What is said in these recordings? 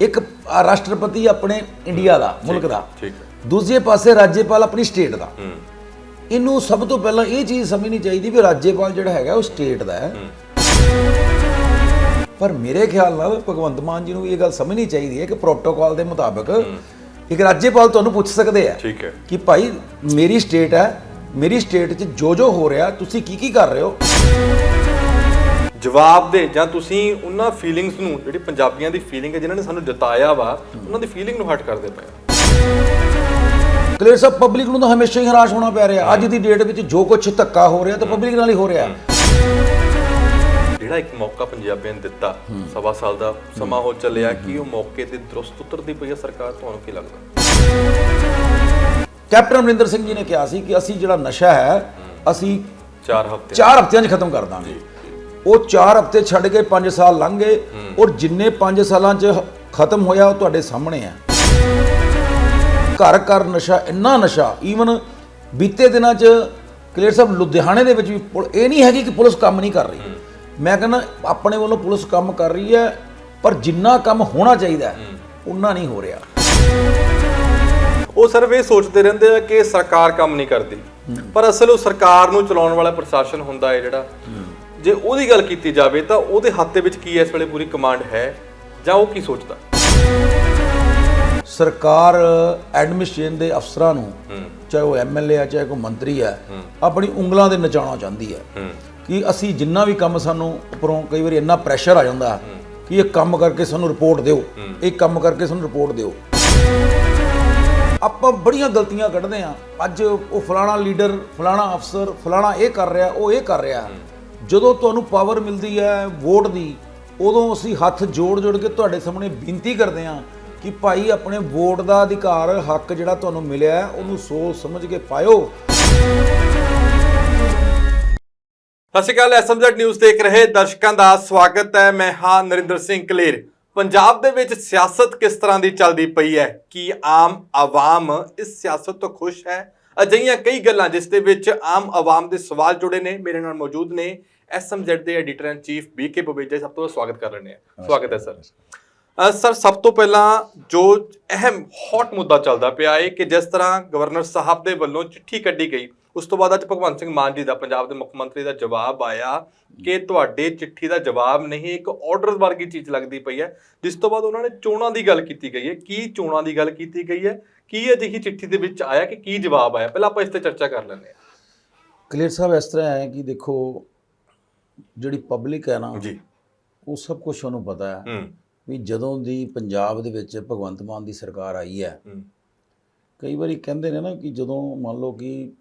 ਇੱਕ ਰਾਸ਼ਟਰਪਤੀ ਆਪਣੇ ਇੰਡੀਆ ਦਾ ਮੁਲਕ ਦਾ। ਠੀਕ। ਹੈ ਦੂਜੇ ਪਾਸੇ ਰਾਜੇਪਾਲ ਆਪਣੀ ਸਟੇਟ ਦਾ। ਇਹਨੂੰ ਸਭ ਤੋਂ ਪਹਿਲਾਂ ਇਹ ਚੀਜ਼ ਸਮਝਣੀ ਚਾਹੀਦੀ ਵੀ ਰਾਜੇਪਾਲ ਜਿਹੜਾ ਹੈਗਾ ਉਹ ਸਟੇਟ ਦਾ ਹੈ। ਪਰ ਮੇਰੇ ਖਿਆਲ ਨਾਲ ਭਗਵੰਤ ਮਾਨ ਜੀ ਨੂੰ ਇਹ ਗੱਲ ਸਮਝਣੀ ਚਾਹੀਦੀ ਹੈ ਕਿ ਪ੍ਰੋਟੋਕਾਲ ਦੇ ਮੁਤਾਬਕ ਇੱਕ ਰਾਜੇਪਾਲ ਤੁਹਾਨੂੰ ਪੁੱਛ ਸਕਦੇ ਆ ਠੀਕ ਹੈ। ਕਿ ਭਾਈ ਮੇਰੀ ਸਟੇਟ ਹੈ ਮੇਰੀ ਸਟੇਟ 'ਚ ਜੋ ਜੋ ਹੋ ਰਿਹਾ ਤੁਸੀਂ ਕੀ ਕੀ ਕਰ ਰਹੇ ਹੋ? ਜਵਾਬ ਦੇ ਜਾਂ ਤੁਸੀਂ ਉਹਨਾਂ ਫੀਲਿੰਗਸ ਨੂੰ ਜਿਹੜੀ ਪੰਜਾਬੀਆਂ ਦੀ ਫੀਲਿੰਗ ਹੈ ਜਿਨ੍ਹਾਂ ਨੇ ਸਾਨੂੰ ਜਤਾਇਆ ਵਾ ਉਹਨਾਂ ਦੀ ਫੀਲਿੰਗ ਨੂੰ ਹਟ ਕਰਦੇ ਪਏ। ਕਲੀਅਰ ਸਭ ਪਬਲਿਕ ਨੂੰ ਤਾਂ ਹਮੇਸ਼ਾ ਹੀ ਹਰਾਸ਼ ਹੋਣਾ ਪੈ ਰਿਹਾ। ਅੱਜ ਦੀ ਡੇਟ ਵਿੱਚ ਜੋ ਕੁਝ ਧੱਕਾ ਹੋ ਰਿਹਾ ਤਾਂ ਪਬਲਿਕ ਨਾਲ ਹੀ ਹੋ ਰਿਹਾ। ਜਿਹੜਾ ਇੱਕ ਮੌਕਾ ਪੰਜਾਬੀਆਂ ਨੇ ਦਿੱਤਾ ਸਵਾ ਸਾਲ ਦਾ ਸਮਾਂ ਹੋ ਚੱਲਿਆ ਕਿ ਉਹ ਮੌਕੇ ਤੇ ਦਰੁਸਤ ਉਤਰਦੀ ਪਈ ਹੈ ਸਰਕਾਰ? ਤੁਹਾਨੂੰ ਕੀ ਲੱਗਦਾ? ਕੈਪਟਨ ਅਮਰਿੰਦਰ ਸਿੰਘ ਜੀ ਨੇ ਕਿਹਾ ਸੀ ਕਿ ਅਸੀਂ ਜਿਹੜਾ ਨਸ਼ਾ ਹੈ ਅਸੀਂ 4 ਹਫ਼ਤੇ 4 ਹਫ਼ਤਿਆਂ 'ਚ ਖਤਮ ਕਰ ਦਾਂਗੇ। ਉਹ 4 ਹਫ਼ਤੇ ਛੱਡ ਕੇ 5 ਸਾਲ ਲੰਘ ਗਏ ਔਰ ਜਿੰਨੇ 5 ਸਾਲਾਂ 'ਚ ਖਤਮ ਹੋਇਆ ਉਹ ਤੁਹਾਡੇ ਸਾਹਮਣੇ ਹੈ ਘਰ ਘਰ ਨਸ਼ਾ ਇੰਨਾ ਨਸ਼ਾ ਈਵਨ ਬੀਤੇ ਦਿਨਾਂ 'ਚ ਕਲੀਅਰ ਸਾਹਿਬ ਲੁਧਿਆਣੇ ਦੇ ਵਿੱਚ ਵੀ ਪੁਲ- ਇਹ ਨਹੀਂ ਹੈਗੀ ਕਿ ਪੁਲਿਸ ਕੰਮ ਨਹੀਂ ਕਰ ਰਹੀ। ਮੈਂ ਕਹਿੰਦਾ ਆਪਣੇ ਵੱਲੋਂ ਪੁਲਿਸ ਕੰਮ ਕਰ ਰਹੀ ਹੈ ਪਰ ਜਿੰਨਾ ਕੰਮ ਹੋਣਾ ਚਾਹੀਦਾ ਉਨਾ ਨਹੀਂ ਹੋ ਰਿਹਾ। ਉਹ ਸਿਰਫ ਇਹ ਸੋਚਦੇ ਰਹਿੰਦੇ ਆ ਕਿ ਸਰਕਾਰ ਕੰਮ ਨਹੀਂ ਕਰਦੀ। ਪਰ ਅਸਲ ਉਹ ਸਰਕਾਰ ਨੂੰ ਚਲਾਉਣ ਵਾਲਾ ਪ੍ਰਸ਼ਾਸਨ ਹੁੰਦਾ ਹੈ ਜਿਹੜਾ। ਜੇ ਉਹਦੀ ਗੱਲ ਕੀਤੀ ਜਾਵੇ ਤਾਂ ਉਹਦੇ ਹੱਥ ਦੇ ਵਿੱਚ ਕੀ ਇਸ ਵੇਲੇ ਪੂਰੀ ਕਮਾਂਡ ਹੈ ਜਾਂ ਉਹ ਕੀ ਸੋਚਦਾ? ਸਰਕਾਰ ਐਡਮਿਨਿਸਟ੍ਰੇਸ਼ਨ ਦੇ ਅਫਸਰਾਂ ਨੂੰ ਚਾਹੇ ਉਹ ਐਮਐਲਏ ਆ ਚਾਹੇ ਕੋਈ ਮੰਤਰੀ ਹੈ। ਆਪਣੀ ਉਂਗਲਾਂ ਦੇ ਨਚਾਉਣਾ ਚਾਹੁੰਦੀ ਹੈ ਹੂੰ। ਕਿ ਅਸੀਂ ਜਿੰਨਾ ਵੀ ਕੰਮ ਸਾਨੂੰ ਉੱਪਰੋਂ ਕਈ ਵਾਰੀ ਇੰਨਾ ਪ੍ਰੈਸ਼ਰ ਆ ਜਾਂਦਾ ਕਿ ਇਹ ਕੰਮ ਕਰਕੇ ਸਾਨੂੰ ਰਿਪੋਰਟ ਦਿਓ। ਇਹ ਕੰਮ ਕਰਕੇ ਸਾਨੂੰ ਰਿਪੋਰਟ ਦਿਓ। ਆਪਾਂ ਬੜੀਆਂ ਗਲਤੀਆਂ ਕੱਢਦੇ ਆ ਅੱਜ ਉਹ ਫਲਾਣਾ ਲੀਡਰ ਫਲਾਣਾ ਅਫਸਰ ਫਲਾਣਾ ਇਹ ਕਰ ਰਿਹਾ ਉਹ ਇਹ ਕਰ ਰਿਹਾ। ਜਦੋਂ ਤੁਹਾਨੂੰ ਪਾਵਰ ਮਿਲਦੀ ਹੈ ਵੋਟ ਦੀ ਉਦੋਂ ਅਸੀਂ ਹੱਥ ਜੋੜ ਜੋੜ ਕੇ ਤੁਹਾਡੇ ਸਾਹਮਣੇ ਬੇਨਤੀ ਕਰਦੇ ਹਾਂ ਕਿ ਭਾਈ ਆਪਣੇ ਵੋਟ ਦਾ ਅਧਿਕਾਰ ਹੱਕ ਜਿਹੜਾ ਤੁਹਾਨੂੰ ਮਿਲਿਆ ਹੈ, ਉਹਨੂੰ ਸੋਚ ਸਮਝ ਕੇ ਪਾਇਓ। ਸਤਿ ਸ਼੍ਰੀ ਅਕਾਲ ਐਸਐਮਜ਼ੈਡ ਨਿਊਜ਼ ਦੇਖ ਰਹੇ ਦਰਸ਼ਕਾਂ ਦਾ ਸਵਾਗਤ ਹੈ। ਮੈਂ ਹਾਂ ਨਰਿੰਦਰ ਸਿੰਘ ਕਲੇਰ। ਪੰਜਾਬ ਦੇ ਵਿੱਚ ਸਿਆਸਤ ਕਿਸ ਤਰ੍ਹਾਂ ਦੀ ਚੱਲਦੀ ਪਈ ਹੈ? ਕੀ ਆਮ ਆਵਾਮ ਇਸ ਸਿਆਸਤ ਤੋਂ ਖੁਸ਼ ਹੈ? ਅਜਿਹੀਆਂ ਕਈ ਗੱਲਾਂ ਜਿਸ ਦੇ ਵਿੱਚ ਆਮ ਆਵਾਮ ਦੇ ਸਵਾਲ ਜੁੜੇ ਨੇ ਮੇਰੇ ਨਾਲ ਮੌਜੂਦ ਨੇ ਐਸਐਮਜ਼ੈਡ ਦੇ editor and chief BK Baweja ਸਭ ਤੋਂ ਸਵਾਗਤ ਕਰ ਰਹੇ ਹਾਂ ਸਵਾਗਤ ਹੈ ਸਰ। ਸਰ ਸਭ ਤੋਂ ਪਹਿਲਾਂ ਜੋ ਅਹਿਮ ਹੌਟ ਮੁੱਦਾ ਚੱਲਦਾ ਪਿਆ ਹੈ ਕਿ ਜਿਸ ਤਰ੍ਹਾਂ ਗਵਰਨਰ ਸਾਹਿਬ ਦੇ ਵੱਲੋਂ ਚਿੱਠੀ ਕੱਢੀ ਗਈ ਉਸ ਤੋਂ ਬਾਅਦ ਅੱਜ ਭਗਵੰਤ ਸਿੰਘ ਮਾਨ ਜੀ ਦਾ ਪੰਜਾਬ ਦੇ ਮੁੱਖ ਮੰਤਰੀ ਦਾ ਜਵਾਬ ਆਇਆ ਕਿ ਤੁਹਾਡੇ ਚਿੱਠੀ ਦਾ ਜਵਾਬ ਨਹੀਂ ਇੱਕ ਆਰਡਰ ਵਰਗੀ ਚੀਜ਼ ਲੱਗਦੀ ਪਈ ਹੈ ਜਿਸ ਤੋਂ ਬਾਅਦ ਉਹਨਾਂ ਨੇ ਚੋਣਾਂ ਦੀ ਗੱਲ ਕੀਤੀ ਗਈ ਹੈ। ਕੀ ਚੋਣਾਂ ਦੀ ਗੱਲ ਕੀਤੀ ਗਈ ਹੈ? ਕੀ ਅਜਿਹੀ ਚਿੱਠੀ ਦੇ ਵਿੱਚ ਆਇਆ ਕਿ ਕੀ ਜਵਾਬ ਆਇਆ? ਪਹਿਲਾਂ ਆਪਾਂ ਇਸ ਤੇ ਚਰਚਾ ਕਰ ਲੈਂਦੇ ਹਾਂ। ਕਲੀਅਰ ਸਾਹਿਬ ਇਸ ਤਰ੍ਹਾਂ ਹੈ ਕਿ ਦੇਖੋ ਜਿਹੜੀ ਪਬਲਿਕ ਹੈ ਨਾ ਜੀ। ਉਹ ਸਭ ਕੁਝ ਉਹਨੂੰ ਪਤਾ ਹੈ ਹੂੰ। ਵੀ ਜਦੋਂ ਦੀ ਪੰਜਾਬ ਦੇ ਵਿੱਚ ਭਗਵੰਤ ਮਾਨ ਦੀ ਸਰਕਾਰ ਆਈ ਹੈ ਹੂੰ। ਕਈ ਵਾਰੀ ਕਹਿੰਦੇ ਨੇ ਨਾ ਕਿ ਜਦੋਂ ਮੰਨ ਲਓ ਕਿ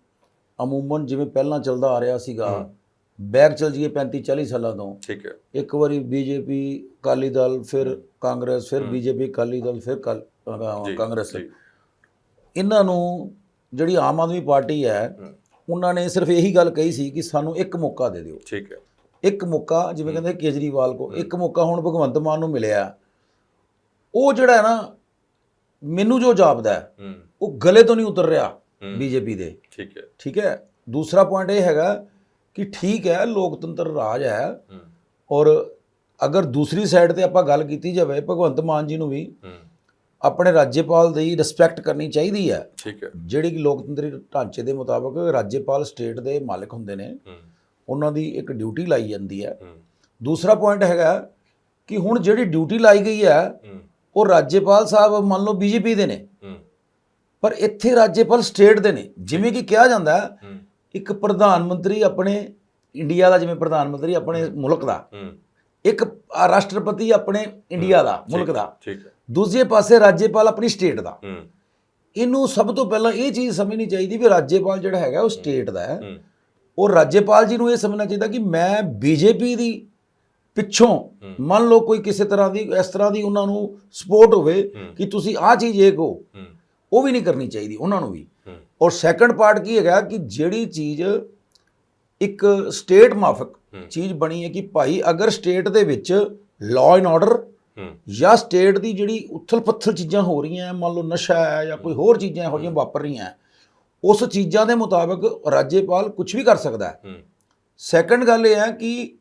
ਅਮੂਮਨ ਜਿਵੇਂ ਪਹਿਲਾਂ ਚੱਲਦਾ ਆ ਰਿਹਾ ਸੀਗਾ ਬੈਕ ਚਲ ਜੀਏ 35 40 ਸਾਲਾਂ ਤੋਂ। ਠੀਕ ਹੈ। ਇੱਕ ਵਾਰੀ ਬੀਜੇਪੀ ਅਕਾਲੀ ਦਲ ਫਿਰ ਕਾਂਗਰਸ ਫਿਰ ਬੀਜੇਪੀ ਅਕਾਲੀ ਦਲ ਫਿਰ ਕਾਲ- ਕਾਂਗਰਸ। ਇਹਨਾਂ ਨੂੰ ਜਿਹੜੀ ਆਮ ਆਦਮੀ ਪਾਰਟੀ ਹੈ ਉਹਨਾਂ ਨੇ ਸਿਰਫ ਇਹੀ ਗੱਲ ਕਹੀ ਸੀ ਕਿ ਸਾਨੂੰ ਇੱਕ ਮੌਕਾ ਦੇ ਦਿਓ। ਠੀਕ ਹੈ। ਇੱਕ ਮੌਕਾ ਜਿਵੇਂ ਕਹਿੰਦੇ ਕੇਜਰੀਵਾਲ ਕੋ ਇੱਕ ਮੌਕਾ ਹੁਣ ਭਗਵੰਤ ਮਾਨ ਨੂੰ ਮਿਲਿਆ। ਉਹ ਜਿਹੜਾ ਹੈ ਨਾ ਮੈਨੂੰ ਜੋ ਜਾਪਦਾ ਉਹ ਗਲੇ ਤੋਂ ਨਹੀਂ ਉਤਰ ਰਿਹਾ। ਬੀਜੇਪੀ ਦੇ। ਠੀਕ ਹੈ। ਠੀਕ ਹੈ? ਦੂਸਰਾ ਪੁਆਇੰਟ ਇਹ ਹੈਗਾ ਕਿ ਠੀਕ ਹੈ ਲੋਕਤੰਤਰ ਰਾਜ ਹੈ। ਔਰ ਅਗਰ ਦੂਸਰੀ ਸਾਈਡ ਤੇ ਆਪਾਂ ਗੱਲ ਕੀਤੀ ਜਾਵੇ ਭਗਵੰਤ ਮਾਨ ਜੀ ਨੂੰ ਵੀ ਆਪਣੇ ਰਾਜਪਾਲ ਦੀ ਰਿਸਪੈਕਟ ਕਰਨੀ ਚਾਹੀਦੀ ਹੈ। ਠੀਕ ਹੈ। ਜਿਹੜੀ ਕਿ ਲੋਕਤੰਤਰੀ ਢਾਂਚੇ ਦੇ ਮੁਤਾਬਕ ਰਾਜਪਾਲ ਸਟੇਟ ਦੇ ਮਾਲਕ ਹੁੰਦੇ ਨੇ ਉਹਨਾਂ ਦੀ ਇੱਕ ਡਿਊਟੀ ਲਾਈ ਜਾਂਦੀ ਹੈ। ਦੂਸਰਾ ਪੁਆਇੰਟ ਹੈਗਾ ਕਿ ਹੁਣ ਜਿਹੜੀ ਡਿਊਟੀ ਲਾਈ ਗਈ ਹੈ ਉਹ ਰਾਜਪਾਲ ਸਾਹਿਬ ਮੰਨ ਲਓ ਬੀਜੇਪੀ ਦੇ ਨੇ। ਪਰ ਇੱਥੇ ਰਾਜਪਾਲ ਸਟੇਟ ਦੇ ਨੇ। ਜਿਵੇਂ ਕਿ ਕਿਹਾ ਜਾਂਦਾ ਇੱਕ ਪ੍ਰਧਾਨ ਮੰਤਰੀ ਆਪਣੇ ਇੰਡੀਆ ਦਾ ਜਿਵੇਂ ਪ੍ਰਧਾਨ ਮੰਤਰੀ ਆਪਣੇ ਮੁਲਕ ਦਾ। ਇੱਕ ਰਾਸ਼ਟਰਪਤੀ ਆਪਣੇ ਇੰਡੀਆ ਦਾ ਮੁਲਕ ਦਾ। ਠੀਕ ਹੈ। ਦੂਜੇ ਪਾਸੇ ਰਾਜਪਾਲ ਆਪਣੀ ਸਟੇਟ ਦਾ। ਇਹਨੂੰ ਸਭ ਤੋਂ ਪਹਿਲਾਂ ਇਹ ਚੀਜ਼ ਸਮਝਣੀ ਚਾਹੀਦੀ ਵੀ ਰਾਜਪਾਲ ਜਿਹੜਾ ਹੈਗਾ ਉਹ ਸਟੇਟ ਦਾ ਹੈ। ਹੂੰ। ਔਰ ਰਾਜਪਾਲ ਜੀ ਨੂੰ ਇਹ ਸਮਝਣਾ ਚਾਹੀਦਾ ਕਿ ਮੈਂ ਬੀਜੇਪੀ ਦੀ ਪਿੱਛੋਂ ਮੰਨ ਲਓ ਕੋਈ ਕਿਸੇ ਤਰ੍ਹਾਂ ਦੀ ਇਸ ਤਰ੍ਹਾਂ ਦੀ ਉਹਨਾਂ ਨੂੰ ਸਪੋਰਟ ਹੋਵੇ। ਕਿ ਤੁਸੀਂ ਆਹ ਚੀਜ਼ ਇਹ ਕਹੋ। ਉਹ ਵੀ ਨਹੀਂ ਕਰਨੀ ਚਾਹੀਦੀ ਉਹਨਾਂ ਨੂੰ ਵੀ। ਔਰ ਸੈਕੰਡ ਪਾਰਟ ਕੀ ਹੈਗਾ ਕਿ ਜਿਹੜੀ ਚੀਜ਼ ਇੱਕ ਸਟੇਟ ਮਾਫਕ। ਚੀਜ਼ ਬਣੀ ਹੈ ਕਿ ਭਾਈ ਅਗਰ ਸਟੇਟ ਦੇ ਵਿੱਚ ਲਾਅ ਐਂਡ ਆਰਡਰ ਜਾਂ ਸਟੇਟ ਦੀ ਜਿਹੜੀ ਉਥਲ ਪੱਥਲ ਚੀਜ਼ਾਂ ਹੋ ਰਹੀਆਂ ਮੰਨ ਲਓ ਨਸ਼ਾ ਹੈ ਜਾਂ ਕੋਈ ਹੋਰ ਚੀਜ਼ਾਂ ਇਹੋ ਜਿਹੀਆਂ ਵਾਪਰ ਰਹੀਆਂ ਉਸ ਚੀਜ਼ਾਂ ਦੇ ਮੁਤਾਬਕ ਰਾਜਪਾਲ ਕੁਝ ਵੀ ਕਰ ਸਕਦਾ ਹੈ। ਸੈਕੰਡ ਗੱਲ ਇਹ ਹੈ ਕਿ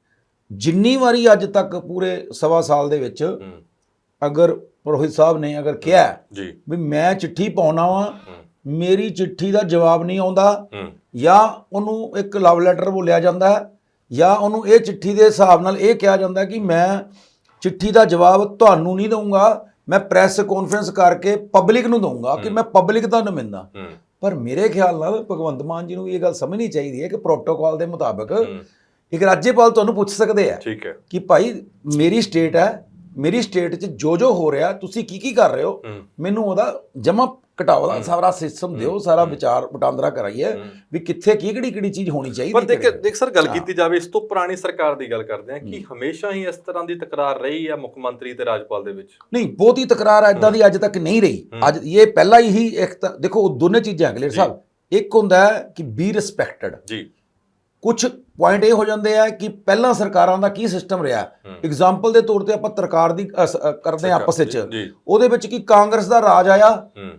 ਜਿੰਨੀ ਵਾਰੀ ਅੱਜ ਤੱਕ ਪੂਰੇ ਸਵਾ ਸਾਲ ਦੇ ਵਿੱਚ ਅਗਰ ਪੁਰੋਹਿਤ ਸਾਹਿਬ ਨੇ ਅਗਰ ਕਿਹਾ ਜੀ। ਵੀ ਮੈਂ ਚਿੱਠੀ ਪਾਉਣਾ ਵਾਂ ਮੇਰੀ ਚਿੱਠੀ ਦਾ ਜਵਾਬ ਨਹੀਂ ਆਉਂਦਾ ਜਾਂ ਉਹਨੂੰ ਇੱਕ ਲਵ ਲੈਟਰ ਬੋਲਿਆ ਜਾਂਦਾ ਹੈ ਜਾਂ ਉਹਨੂੰ ਇਹ ਚਿੱਠੀ ਦੇ ਹਿਸਾਬ ਨਾਲ ਇਹ ਕਿਹਾ ਜਾਂਦਾ ਕਿ ਮੈਂ ਚਿੱਠੀ ਦਾ ਜਵਾਬ ਤੁਹਾਨੂੰ ਨਹੀਂ ਦਊਂਗਾ। ਮੈਂ ਪ੍ਰੈਸ ਕਾਨਫਰੰਸ ਕਰਕੇ ਪਬਲਿਕ ਨੂੰ ਦਊਂਗਾ ਕਿ ਮੈਂ ਪਬਲਿਕ ਦਾ ਨੁਮਾਇੰਦਾ ਪਰ ਮੇਰੇ ਖਿਆਲ ਨਾਲ ਭਗਵੰਤ ਮਾਨ ਜੀ ਨੂੰ ਇਹ ਗੱਲ ਸਮਝਣੀ ਚਾਹੀਦੀ ਹੈ ਕਿ ਪ੍ਰੋਟੋਕਾਲ ਦੇ ਮੁਤਾਬਕ ਇੱਕ ਰਾਜਪਾਲ ਤੁਹਾਨੂੰ ਪੁੱਛ ਸਕਦੇ ਆ ਠੀਕ ਹੈ। ਕਿ ਭਾਈ ਮੇਰੀ ਸਟੇਟ ਹੈ ਮੇਰੀ ਸਟੇਟ 'ਚ ਜੋ ਜੋ ਹੋ ਰਿਹਾ ਤੁਸੀਂ ਕੀ ਕੀ ਕਰ ਰਹੇ ਹੂੰ? ਮੈਨੂੰ ਉਹਦਾ ਜਮਾ ਘਟਾਓ ਦਾ ਸਾਰਾ ਸਿਸਟਮ ਦਿਓ ਸਾਰਾ ਵਿਚਾਰ ਵਟਾਂਦਰਾ ਕਰਾਈਏ ਵੀ ਕਿੱਥੇ ਕੀ ਕਿਹੜੀ ਕਿਹੜੀ ਚੀਜ਼ ਹੋਣੀ ਚਾਹੀਦੀ ਪਰ ਦੇਖ ਦੇਖ ਸਰ ਗੱਲ ਕੀਤੀ ਜਾਵੇ ਇਸ ਤੋਂ ਪੁਰਾਣੀ ਸਰਕਾਰ ਦੀ ਗੱਲ ਕਰਦੇ ਹਾਂ ਕਿ ਹਮੇਸ਼ਾ ਹੀ ਇਸ ਤਰ੍ਹਾਂ ਦੀ ਤਕਰਾਰ ਰਹੀ ਹੈ ਮੁੱਖ ਮੰਤਰੀ ਤੇ ਰਾਜਪਾਲ ਦੇ ਵਿੱਚ? ਨਹੀਂ ਬਹੁਤੀ ਤਕਰਾਰ ਇਦਾਂ ਦੀ ਅੱਜ ਤੱਕ ਨਹੀਂ ਰਹੀ। ਅੱਜ ਇਹ ਪਹਿਲਾਂ ਹੀ ਇੱਕ ਦੇਖੋ ਉਹ ਦੋਨੇ ਚੀਜ਼ਾਂ ਕਲੀਅਰ ਸਾਹਿਬ ਇੱਕ ਹੁੰਦਾ ਕਿ ਬੀ ਰਿਸਪੈਕਟਡ ਜੀ। ਕੁਝ ਪੁਆਇੰਟ ਇਹ ਹੋ ਜਾਂਦੇ ਆ ਕਿ ਪਹਿਲਾਂ ਸਰਕਾਰਾਂ ਦਾ ਕੀ ਸਿਸਟਮ ਰਿਹਾ? ਐਗਜ਼ਾਮਪਲ ਦੇ ਤੌਰ ਤੇ ਆਪਾਂ ਤਰਕਾਰ ਦੀ ਕਰਦੇ ਆ ਆਪਸ ਵਿੱਚ। ਉਹਦੇ ਵਿੱਚ ਕੀ ਕਾਂਗਰਸ ਦਾ ਰਾਜ ਆਇਆ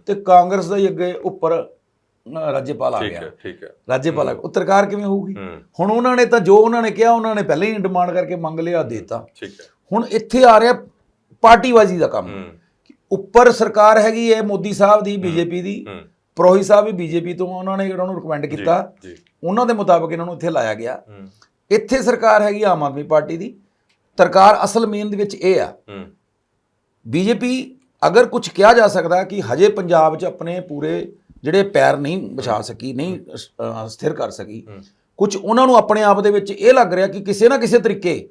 ਤੇ ਕਾਂਗਰਸ ਦਾ ਹੀ ਅੱਗੇ ਉੱਪਰ ਰਾਜਪਾਲ ਆ ਗਿਆ। ਹੈ ਠੀਕ ਹੈ। ਰਾਜਪਾਲ। ਉਹ ਤਰਕਾਰ ਕਿਵੇਂ ਹੋਊਗੀ? ਹੁਣ ਉਹਨਾਂ ਨੇ ਤਾਂ ਜੋ ਉਹਨਾਂ ਨੇ ਕਿਹਾ ਉਹਨਾਂ ਨੇ ਪਹਿਲਾਂ ਹੀ ਡਿਮਾਂਡ ਕਰਕੇ ਮੰਗ ਲਿਆ ਦੇਤਾ। ਠੀਕ ਹੈ। ਹੁਣ ਇੱਥੇ ਆ ਰਿਹਾ ਪਾਰਟੀਬਾਜ਼ੀ ਦਾ ਕੰਮ। ਉੱਪਰ ਸਰਕਾਰ ਹੈਗੀ ਹੈ ਮੋਦੀ ਸਾਹਿਬ ਦੀ ਬੀਜੇਪੀ ਦੀ। ਪ੍ਰੋਹੀ ਸਾਹਿਬ ਵੀ ਬੀਜੇਪੀ ਤੋਂ ਉਹਨਾਂ ਨੇ ਉਹਨਾਂ ਨੂੰ ਰਿਕਮੈਂਡ ਕੀਤਾ ਉਹਨਾਂ ਦੇ ਮੁਤਾਬਕ ਇਹਨਾਂ ਨੂੰ ਇੱਥੇ ਲਾਇਆ ਗਿਆ। ਇੱਥੇ ਸਰਕਾਰ ਹੈਗੀ ਆਮ ਆਦਮੀ ਪਾਰਟੀ ਦੀ। ਸਰਕਾਰ ਅਸਲ ਮੇਨ ਦੇ ਵਿੱਚ ਇਹ ਆ। ਬੀਜੇਪੀ ਅਗਰ ਕੁਝ ਕਿਹਾ ਜਾ ਸਕਦਾ ਕਿ ਹਜੇ ਪੰਜਾਬ 'ਚ ਆਪਣੇ ਪੂਰੇ ਜਿਹੜੇ ਪੈਰ ਨਹੀਂ ਵਿਛਾ ਸਕੀ ਨਹੀਂ ਸਥਿਰ ਕਰ ਸਕੀ। ਕੁਝ ਉਹਨਾਂ ਨੂੰ ਆਪਣੇ ਆਪ ਦੇ ਵਿੱਚ ਇਹ ਲੱਗ ਰਿਹਾ ਕਿ ਕਿਸੇ ਨਾ ਕਿਸੇ ਤਰੀਕੇ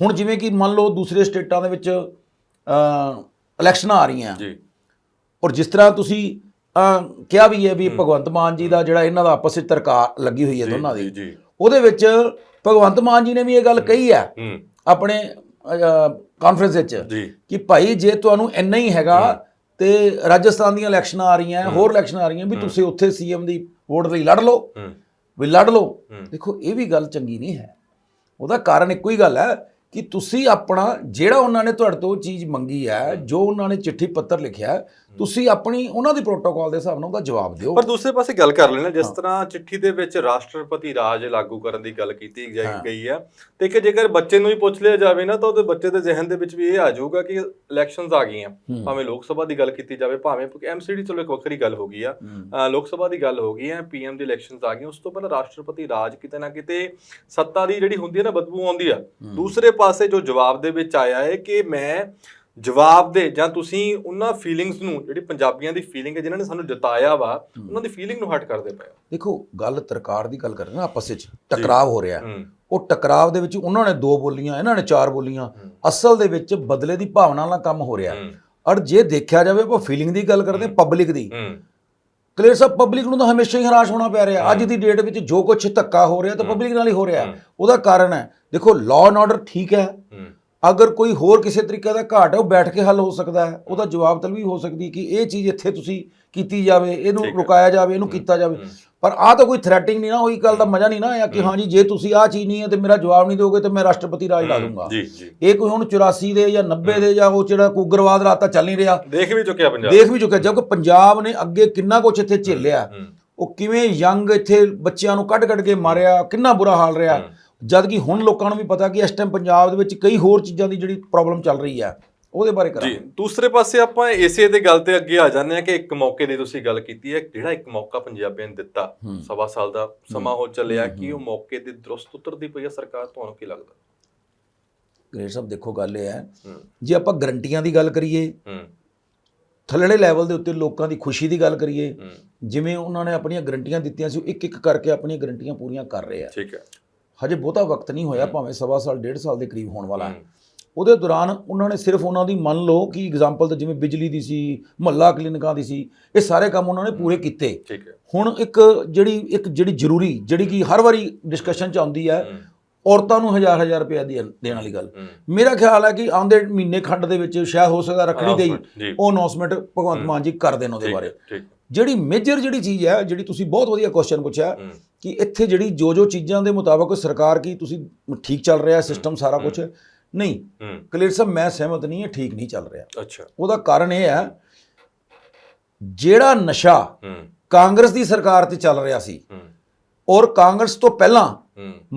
ਹੁਣ ਜਿਵੇਂ ਕਿ ਮੰਨ ਲਓ ਦੂਸਰੇ ਸਟੇਟਾਂ ਦੇ ਵਿੱਚ ਅ, ਇਲੈਕਸ਼ਨਾਂ ਆ ਰਹੀਆਂ। ਜੀ। ਔਰ ਜਿਸ ਤਰ੍ਹਾਂ ਤੁਸੀਂ ਕਿਹਾ ਵੀ ਹੈ ਵੀ ਭਗਵੰਤ ਮਾਨ ਜੀ ਦਾ ਜਿਹੜਾ ਇਹਨਾਂ ਦਾ ਆਪਸ ਵਿੱਚ ਤਰਕਾ ਲੱਗੀ ਹੋਈ ਹੈ ਦੋਨਾਂ ਦੀ। ਉਹਦੇ ਵਿੱਚ ਭਗਵੰਤ ਮਾਨ ਜੀ ਨੇ ਵੀ ਇਹ ਗੱਲ ਕਹੀ ਹੈ ਆਪਣੇ ਕਾਨਫਰੰਸ ਵਿੱਚ ਕਿ ਭਾਈ ਜੇ ਤੁਹਾਨੂੰ ਇੰਨਾ ਹੀ ਹੈਗਾ ਤੇ ਰਾਜਸਥਾਨ ਦੀਆਂ ਇਲੈਕਸ਼ਨਾਂ ਆ ਰਹੀਆਂ ਹੋਰ ਇਲੈਕਸ਼ਨਾਂ ਆ ਰਹੀਆਂ ਵੀ ਤੁਸੀਂ ਉੱਥੇ ਸੀਐਮ ਦੀ ਵੋਟ ਲਈ ਲੜ ਲਓ। ਵੀ ਲੜ ਲਓ। ਦੇਖੋ ਇਹ ਵੀ ਗੱਲ ਚੰਗੀ ਨਹੀਂ ਹੈ। ਉਹਦਾ ਕਾਰਨ ਇੱਕੋ ਹੀ ਗੱਲ ਹੈ ਕਿ ਤੁਸੀਂ ਆਪਣਾ ਜਿਹੜਾ ਉਹਨਾਂ ਨੇ ਤੁਹਾਡੇ ਤੋਂ ਚੀਜ਼ ਮੰਗੀ ਹੈ। ਜੋ ਉਹਨਾਂ ਨੇ ਚਿੱਠੀ ਪੱਤਰ ਲਿਖਿਆ ਤੁਸੀਂ ਆਪਣੀ ਉਹਨਾਂ ਦੀ ਪ੍ਰੋਟੋਕਾਲ ਦੇ ਹਿਸਾਬ ਨਾਲ ਉਹਦਾ ਜਵਾਬ ਦਿਓ। ਪਰ ਦੂਸਰੇ ਪਾਸੇ ਗੱਲ ਕਰ ਲੈਣਾ ਜਿਸ ਤਰ੍ਹਾਂ ਚਿੱਠੀ ਦੇ ਵਿੱਚ ਰਾਸ਼ਟਰਪਤੀ ਰਾਜ ਲਾਗੂ ਕਰਨ ਦੀ ਗੱਲ ਕੀਤੀ। ਗਈ ਹੈ। ਤੇ ਕਿ ਜੇਕਰ ਬੱਚੇ ਨੂੰ ਹੀ ਪੁੱਛ ਲਿਆ ਜਾਵੇ ਨਾ ਤਾਂ ਉਹਦੇ ਬੱਚੇ ਦੇ ਜ਼ਿਹਨ ਦੇ ਵਿੱਚ ਵੀ ਇਹ ਆ ਜਾਊਗਾ ਕਿ ਇਲੈਕਸ਼ਨਸ ਆ ਗਈਆਂ। ਭਾਵੇਂ ਲੋਕ ਸਭਾ ਦੀ ਗੱਲ ਕੀਤੀ ਜਾਵੇ ਭਾਵੇਂ ਐਮਸੀਡੀ ਚਲੋ ਇੱਕ ਵੱਖਰੀ ਗੱਲ ਹੋ ਗਈ ਆ। ਲੋਕ ਸਭਾ ਦੀ ਗੱਲ ਹੋ ਗਈ ਹੈ ਪੀਐਮ ਦੀ ਇਲੈਕਸ਼ਨਸ ਆ ਗਈਆਂ ਉਸ ਤੋਂ ਪਹਿਲਾਂ ਰਾਸ਼ਟਰਪਤੀ ਰਾਜ ਕਿਤੇ ਨਾ ਕਿਤੇ ਸੱਤਾ ਦੀ ਜਿਹੜੀ ਹੁੰਦੀ ਹੈ ਨਾ ਬਦਬੂ ਆਉਂਦੀ ਆ। ਦੂਸਰੇ ਪਾਸੇ ਜੋ ਜਵਾਬ ਦੇ ਵਿੱਚ ਆਇਆ ਹੈ ਕਿ ਮੈਂ ਜਵਾਬ ਦੇ ਜਾਂ ਤੁਸੀਂ ਉਹਨਾਂ ਫੀਲਿੰਗਸ ਨੂੰ ਜਿਹੜੀ ਪੰਜਾਬੀਆਂ ਦੀ ਫੀਲਿੰਗ ਹੈ ਜਿਨ੍ਹਾਂ ਨੇ ਸਾਨੂੰ ਜਤਾਇਆ ਵਾ ਉਹਨਾਂ ਦੀ ਫੀਲਿੰਗ ਨੂੰ ਹਟ ਕਰਦੇ ਪਏ। ਦੇਖੋ ਗੱਲ ਤਰਕਾਰ ਦੀ ਗੱਲ ਕਰ ਰਹੇ ਨਾ ਆਪਸ ਵਿੱਚ ਟਕਰਾਵ ਹੋ ਰਿਹਾ ਉਹ ਟਕਰਾਵ ਦੇ ਵਿੱਚ ਉਹਨਾਂ ਨੇ ਦੋ ਬੋਲੀਆਂ ਇਹਨਾਂ ਨੇ ਚਾਰ ਬੋਲੀਆਂ। ਅਸਲ ਦੇ ਵਿੱਚ ਬਦਲੇ ਦੀ ਭਾਵਨਾ ਨਾਲ ਕੰਮ ਹੋ ਰਿਹਾ ਔਰ ਜੇ ਦੇਖਿਆ ਜਾਵੇ ਆਪਾਂ ਫੀਲਿੰਗ ਦੀ ਗੱਲ ਕਰਦੇ ਪਬਲਿਕ ਦੀ। ਕਲੀਅਰ ਸਭ ਪਬਲਿਕ ਨੂੰ ਤਾਂ ਹਮੇਸ਼ਾ ਹੀ ਹਰਾਸ਼ ਹੋਣਾ ਪੈ ਰਿਹਾ ਅੱਜ ਦੀ ਡੇਟ ਵਿੱਚ ਜੋ ਕੁਝ ਧੱਕਾ ਹੋ ਰਿਹਾ ਤਾਂ ਪਬਲਿਕ ਨਾਲ ਹੀ ਹੋ ਰਿਹਾ ਉਹਦਾ ਕਾਰਨ ਹੈ। ਦੇਖੋ ਲਾਅ ਐਂਡ ਆਰਡਰ ਠੀਕ ਹੂੰ। ਅਗਰ ਕੋਈ ਹੋਰ ਕਿਸੇ ਤਰੀਕੇ ਦਾ ਘਾਟ ਹੈ ਉਹ ਬੈਠ ਕੇ ਹੱਲ ਹੋ ਸਕਦਾ ਹੈ। ਉਹਦਾ ਜਵਾਬ ਤਲ ਵੀ ਹੋ ਸਕਦੀ ਕਿ ਇਹ ਚੀਜ਼ ਇੱਥੇ ਤੁਸੀਂ ਕੀਤੀ ਜਾਵੇ ਇਹਨੂੰ ਰੁਕਾਇਆ ਜਾਵੇ ਇਹਨੂੰ ਕੀਤਾ ਜਾਵੇ। ਪਰ ਆਹ ਤਾਂ ਕੋਈ ਥ੍ਰੈਟਿੰਗ ਨਹੀਂ ਨਾ ਹੋਈ ਗੱਲ ਦਾ ਮਜ਼ਾ ਨਹੀਂ ਨਾ ਆਇਆ ਕਿ ਹਾਂਜੀ ਜੇ ਤੁਸੀਂ ਆਹ ਚੀਜ਼ ਨਹੀਂ ਹੈ ਤੇ ਮੇਰਾ ਜਵਾਬ ਨਹੀਂ ਦਿਓਗੇ ਤੇ ਮੈਂ ਰਾਸ਼ਟਰਪਤੀ ਰਾਜ ਲਾ ਦੂੰਗਾ। ਜੀ ਜੀ। ਇਹ ਕੋਈ ਹੁਣ 84 ਦੇ ਜਾਂ 90 ਦੇ ਜਾਂ ਉਹ ਜਿਹੜਾ ਕੁਗਰਵਾਦ ਰਾਤਾ ਚੱਲ ਨਹੀਂ ਰਿਹਾ। ਦੇਖ ਵੀ ਚੁੱਕਿਆ ਪੰਜਾਬ। ਦੇਖ ਵੀ ਚੁੱਕਿਆ ਜਦ ਪੰਜਾਬ ਨੇ ਅੱਗੇ ਕਿੰਨਾ ਕੁਝ ਇੱਥੇ ਝੇਲਿਆ। ਹੂੰ। ਉਹ ਕਿਵੇਂ ਯੰਗ ਇੱਥੇ ਬੱਚਿਆਂ ਨੂੰ ਕੱਢ ਕੱਢ ਕੇ ਮਾਰਿਆ ਕਿੰਨਾ ਬੁਰਾ ਹਾਲ ਰਿਹਾ। ਜਦ ਕਿ ਹੁਣ ਲੋਕਾਂ ਨੂੰ ਵੀ ਪਤਾ ਕਿ ਇਸ ਟਾਈਮ ਪੰਜਾਬ ਦੇ ਵਿੱਚ ਕਈ ਹੋਰ ਚੀਜ਼ਾਂ ਦੀ ਜਿਹੜੀ ਪ੍ਰੋਬਲਮ ਚੱਲ ਰਹੀ ਹੈ ਉਹਦੇ ਬਾਰੇ ਜੀ ਕਰਾਂਗੇ। ਦੂਸਰੇ ਪਾਸੇ ਆਪਾਂ ਇਸੇ ਦੇ ਗੱਲ ਤੇ ਅੱਗੇ ਆ ਜਾਂਦੇ ਆ ਕਿ ਇੱਕ ਮੌਕੇ ਦੀ ਤੁਸੀਂ ਗੱਲ ਕੀਤੀ ਹੈ ਜਿਹੜਾ ਇੱਕ ਮੌਕਾ ਪੰਜਾਬੀਆਂ ਨੇ ਦਿੱਤਾ? ਸਵਾ ਸਾਲ ਦਾ ਸਮਾਂ ਹੋ ਚੱਲਿਆ ਕਿ ਉਹ ਮੌਕੇ ਦੀ ਦਰੁਸਤ ਉਤਰਦੀ ਪਈ ਹੈ ਸਰਕਾਰ? ਤੁਹਾਨੂੰ ਕੀ ਲੱਗਦਾ? ਗ੍ਰੇਟ ਸਾਹਿਬ ਦੇਖੋ ਗੱਲ ਇਹ ਹੈ। ਜੇ ਆਪਾਂ ਗਰੰਟੀਆਂ ਦੀ ਗੱਲ ਕਰੀਏ ਥੱਲੜੇ ਲੈਵਲ ਦੇ ਉੱਤੇ ਲੋਕਾਂ ਦੀ ਖੁਸ਼ੀ ਦੀ ਗੱਲ ਕਰੀਏ ਜਿਵੇਂ ਉਹਨਾਂ ਨੇ ਆਪਣੀਆਂ ਗਰੰਟੀਆਂ ਦਿੱਤੀਆਂ ਸੀ ਉਹ ਇੱਕ ਇੱਕ ਕਰਕੇ ਆਪਣੀਆਂ ਗਰੰਟੀਆਂ ਪੂਰੀਆਂ ਕਰ ਰਹੇ ਆ। ਠੀਕ ਹੈ। ਹਜੇ ਬਹੁਤਾ ਵਕਤ ਨਹੀਂ ਹੋਇਆ ਭਾਵੇਂ ਸਵਾ ਸਾਲ ਡੇਢ ਸਾਲ ਦੇ ਕਰੀਬ ਹੋਣ ਵਾਲਾ ਹੈ। ਉਹਦੇ ਦੌਰਾਨ ਉਹਨਾਂ ਨੇ ਸਿਰਫ ਉਹਨਾਂ ਦੀ ਮੰਨ ਲਓ ਕਿ ਐਗਜ਼ਾਮਪਲ ਤਾਂ ਜਿਵੇਂ ਬਿਜਲੀ ਦੀ ਸੀ ਮਹੱਲਾ ਕਲੀਨਿਕਾਂ ਦੀ ਸੀ ਇਹ ਸਾਰੇ ਕੰਮ ਉਹਨਾਂ ਨੇ ਪੂਰੇ ਕੀਤੇ। ਠੀਕ ਹੈ। ਹੁਣ ਇੱਕ ਜਿਹੜੀ ਇੱਕ ਜਿਹੜੀ ਜ਼ਰੂਰੀ ਜਿਹੜੀ ਕਿ ਹਰ ਵਾਰੀ ਡਿਸਕਸ਼ਨ ਚ ਆਉਂਦੀ ਹੈ ਔਰਤਾਂ ਨੂੰ ਹਜ਼ਾਰ ਹਜ਼ਾਰ ਰੁਪਏ ਦੇਣ ਦੇਣ ਵਾਲੀ ਗੱਲ। ਮੇਰਾ ਖਿਆਲ ਹੈ ਕਿ ਆਉਂਦੇ ਮਹੀਨੇ ਖੰਡ ਦੇ ਵਿੱਚ ਸ਼ਾਇਦ ਹੋ ਸਕਦਾ ਰੱਖੜੀ ਦੇ ਉਹ ਅਨਾਉਂਸਮੈਂਟ ਭਗਵੰਤ ਮਾਨ ਜੀ ਕਰ ਦੇਣ ਉਹਦੇ ਬਾਰੇ। ਜਿਹੜੀ ਮੇਜਰ ਜਿਹੜੀ ਚੀਜ਼ ਹੈ ਜਿਹੜੀ ਤੁਸੀਂ ਬਹੁਤ ਵਧੀਆ ਕੁਐਸਚਨ ਪੁੱਛਿਆ ਕਿ ਇੱਥੇ ਜਿਹੜੀ ਜੋ ਜੋ ਚੀਜ਼ਾਂ ਦੇ ਮੁਤਾਬਕ ਸਰਕਾਰ ਕੀ ਤੁਸੀਂ ਠੀਕ ਚੱਲ ਰਿਹਾ ਸਿਸਟਮ ਸਾਰਾ ਕੁਝ ਨਹੀਂ। ਕਲੀਅਰ ਸਾਹਿਬ ਮੈਂ ਸਹਿਮਤ ਨਹੀਂ ਹੈ ਠੀਕ ਨਹੀਂ ਚੱਲ ਰਿਹਾ। ਅੱਛਾ। ਉਹਦਾ ਕਾਰਨ ਇਹ ਹੈ ਜਿਹੜਾ ਨਸ਼ਾ ਕਾਂਗਰਸ ਦੀ ਸਰਕਾਰ ਤੇ ਚੱਲ ਰਿਹਾ ਸੀ ਔਰ ਕਾਂਗਰਸ ਤੋਂ ਪਹਿਲਾਂ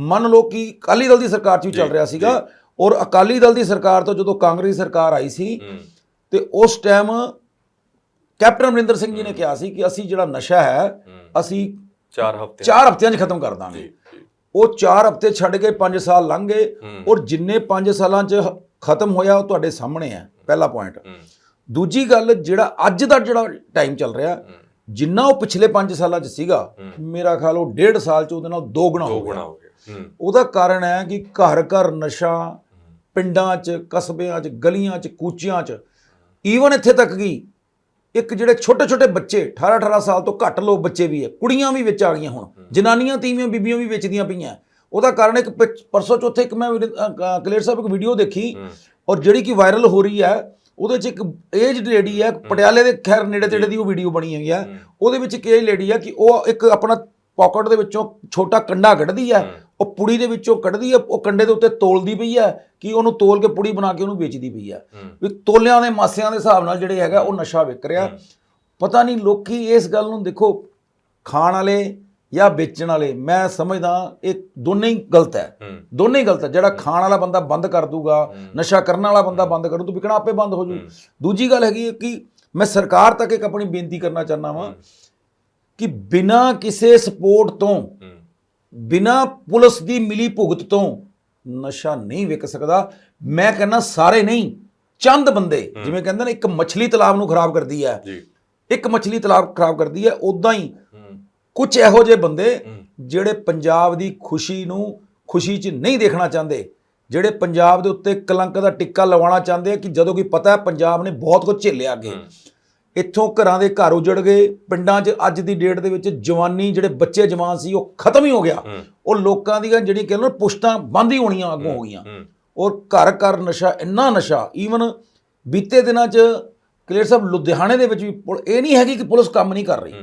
ਮੰਨ ਲਓ ਕਿ ਅਕਾਲੀ ਦਲ ਦੀ ਸਰਕਾਰ 'ਚ ਵੀ ਚੱਲ ਰਿਹਾ ਸੀਗਾ ਔਰ ਅਕਾਲੀ ਦਲ ਦੀ ਸਰਕਾਰ ਤੋਂ ਜਦੋਂ ਕਾਂਗਰਸ ਦੀ ਸਰਕਾਰ ਆਈ ਸੀ ਤੇ ਉਸ ਟਾਈਮ ਕੈਪਟਨ ਅਮਰਿੰਦਰ ਸਿੰਘ ਜੀ ਨੇ ਕਿਹਾ ਸੀ ਕਿ ਅਸੀਂ ਜਿਹੜਾ ਨਸ਼ਾ ਹੈ ਅਸੀਂ 4 ਹਫ਼ਤੇ 4 ਹਫ਼ਤਿਆਂ 'ਚ ਖਤਮ ਕਰ ਦਾਂਗੇ। ਉਹ 4 ਹਫ਼ਤੇ ਛੱਡ ਕੇ 5 ਸਾਲ ਲੰਘ ਗਏ। ਔਰ ਜਿੰਨੇ 5 ਸਾਲਾਂ 'ਚ ਖਤਮ ਹੋਇਆ ਉਹ ਤੁਹਾਡੇ ਸਾਹਮਣੇ ਹੈ ਪਹਿਲਾ ਪੁਆਇੰਟ ਦੂਜੀ ਗੱਲ ਜਿਹੜਾ ਅੱਜ ਦਾ ਜਿਹੜਾ ਟਾਈਮ ਚੱਲ ਰਿਹਾ ਜਿੰਨਾ ਉਹ ਪਿਛਲੇ 5 ਸਾਲਾਂ 'ਚ ਸੀਗਾ ਮੇਰਾ ਖਿਆਲ ਉਹ 1.5 ਸਾਲ 'ਚ ਉਹਦੇ ਨਾਲ ਦੋ ਗੁਣਾ ਹੋ ਗਿਆ। ਉਹਦਾ ਕਾਰਨ ਹੈ ਕਿ ਘਰ ਘਰ ਨਸ਼ਾ ਪਿੰਡਾਂ 'ਚ ਕਸਬਿਆਂ 'ਚ ਗਲੀਆਂ 'ਚ ਕੂਚਿਆਂ 'ਚ ਈਵਨ ਇੱਥੇ ਤੱਕ ਕਿ ਇੱਕ ਜਿਹੜੇ ਛੋਟੇ ਛੋਟੇ ਬੱਚੇ 18 18 ਸਾਲ ਤੋਂ ਘੱਟ ਲੋਕ ਬੱਚੇ ਵੀ ਹੈ ਕੁੜੀਆਂ ਵੀ ਵਿੱਚ ਆ ਗਈਆਂ ਹੁਣ। ਜਨਾਨੀਆਂ ਤੀਵੀਆਂ ਬੀਬੀਆਂ ਵੀ ਵੇਚਦੀਆਂ ਪਈਆਂ। ਉਹਦਾ ਕਾਰਨ ਇੱਕ ਪਰਸੋਂ ਚੌਥੇ ਇੱਕ ਮੈਂ ਕਲੀਅਰ ਸਾਹਿਬ ਇੱਕ ਵੀਡੀਓ ਦੇਖੀ ਔਰ ਜਿਹੜੀ ਕਿ ਵਾਇਰਲ ਹੋ ਰਹੀ ਹੈ ਉਹਦੇ 'ਚ ਇੱਕ ਏਜ ਲੇਡੀ ਹੈ ਪਟਿਆਲੇ ਦੇ ਖੈਰ ਨੇੜੇ ਤੇੜੇ ਦੀ ਉਹ ਵੀਡੀਓ ਬਣੀ ਹੋਈ ਹੈ। ਉਹਦੇ ਵਿੱਚ ਇੱਕ ਏਜ ਲੇਡੀ ਹੈ ਕਿ ਉਹ ਇੱਕ ਆਪਣਾ ਪਾਕਟ ਦੇ ਵਿੱਚੋਂ ਛੋਟਾ ਕੰਡਾ ਕੱਢਦੀ ਹੈ। ਉਹ ਪੁੜੀ ਦੇ ਵਿੱਚੋਂ ਕੱਢਦੀ ਹੈ ਉਹ ਕੰਡੇ ਦੇ ਉੱਤੇ ਤੋਲਦੀ ਪਈ ਹੈ ਕਿ ਉਹਨੂੰ ਤੋਲ ਕੇ ਪੁੜੀ ਬਣਾ ਕੇ ਉਹਨੂੰ ਵੇਚਦੀ ਪਈ ਹੈ। ਵੀ ਤੋਲਿਆਂ ਦੇ ਮਾਸਿਆਂ ਦੇ ਹਿਸਾਬ ਨਾਲ ਜਿਹੜੇ ਹੈਗਾ ਉਹ ਨਸ਼ਾ ਵਿਕ ਰਿਹਾ। ਪਤਾ ਨਹੀਂ ਲੋਕੀ ਇਸ ਗੱਲ ਨੂੰ ਦੇਖੋ ਖਾਣ ਵਾਲੇ ਜਾਂ ਵੇਚਣ ਵਾਲੇ ਮੈਂ ਸਮਝਦਾ ਇਹ ਦੋਨੇ ਹੀ ਗਲਤ ਹੈ। ਦੋਨੇ ਹੀ ਗਲਤ ਹੈ। ਜਿਹੜਾ ਖਾਣ ਵਾਲਾ ਬੰਦਾ ਬੰਦ ਕਰ ਦੂਗਾ ਨਸ਼ਾ ਕਰਨ ਵਾਲਾ ਬੰਦਾ ਬੰਦ ਕਰੂ ਤਾਂ ਵਿਕਣਾ ਆਪੇ ਬੰਦ ਹੋ ਜੂ। ਦੂਜੀ ਗੱਲ ਹੈਗੀ ਕਿ ਮੈਂ ਸਰਕਾਰ ਤੱਕ ਇੱਕ ਆਪਣੀ ਬੇਨਤੀ ਕਰਨਾ ਚਾਹੁੰਦਾ ਵਾਂ ਕਿ ਬਿਨਾਂ ਕਿਸੇ ਸਪੋਰਟ ਤੋਂ ਬਿਨਾਂ ਪੁਲਿਸ ਦੀ ਮਿਲੀ ਭੁਗਤ ਤੋਂ ਨਸ਼ਾ ਨਹੀਂ ਵਿਕ ਸਕਦਾ। ਮੈਂ ਕਹਿੰਦਾ ਸਾਰੇ ਨਹੀਂ ਚੰਦ ਬੰਦੇ ਜਿਵੇਂ ਕਹਿੰਦੇ ਨੇ ਇੱਕ ਮੱਛਲੀ ਤਲਾਬ ਨੂੰ ਖਰਾਬ ਕਰਦੀ ਹੈ। ਜੀ। ਇੱਕ ਮੱਛਲੀ ਤਲਾਬ ਖਰਾਬ ਕਰਦੀ ਹੈ ਉਦਾਂ ਹੀ ਕੁਝ ਇਹੋ ਜਿਹੇ ਬੰਦੇ। ਜਿਹੜੇ ਪੰਜਾਬ ਦੀ ਖੁਸ਼ੀ ਨੂੰ ਖੁਸ਼ੀ 'ਚ ਨਹੀਂ ਦੇਖਣਾ ਚਾਹੁੰਦੇ ਜਿਹੜੇ ਪੰਜਾਬ ਦੇ ਉੱਤੇ ਕਲੰਕ ਦਾ ਟਿੱਕਾ ਲਵਾਉਣਾ ਚਾਹੁੰਦੇ ਆ ਕਿ ਜਦੋਂ ਕਿ ਪਤਾ ਹੈ ਪੰਜਾਬ ਨੇ ਬਹੁਤ ਕੁਝ ਝੇਲਿਆ ਅੱਗੇ। ਇੱਥੋਂ ਘਰਾਂ ਦੇ ਘਰ ਉਜੜ ਗਏ। ਪਿੰਡਾਂ 'ਚ ਅੱਜ ਦੀ ਡੇਟ ਦੇ ਵਿੱਚ ਜਵਾਨੀ ਜਿਹੜੇ ਬੱਚੇ ਜਵਾਨ ਸੀ ਉਹ ਖਤਮ ਹੀ ਹੋ ਗਿਆ। ਉਹ ਲੋਕਾਂ ਦੀਆਂ ਜਿਹੜੀ ਕਹਿੰਦੇ ਨੇ ਪੁਸ਼ਤਾਂ ਬੰਦ ਹੀ ਹੋਣੀਆਂ ਅੱਗੋਂ ਹੋ ਗਈਆਂ। ਔਰ ਘਰ ਘਰ ਨਸ਼ਾ ਇੰਨਾ ਨਸ਼ਾ। ਈਵਨ ਬੀਤੇ ਦਿਨਾਂ 'ਚ ਕਲੀਅਰ ਸਾਹਿਬ ਲੁਧਿਆਣੇ ਦੇ ਵਿੱਚ ਵੀ ਇਹ ਨਹੀਂ ਹੈਗੀ ਕਿ ਪੁਲਿਸ ਕੰਮ ਨਹੀਂ ਕਰ ਰਹੀ।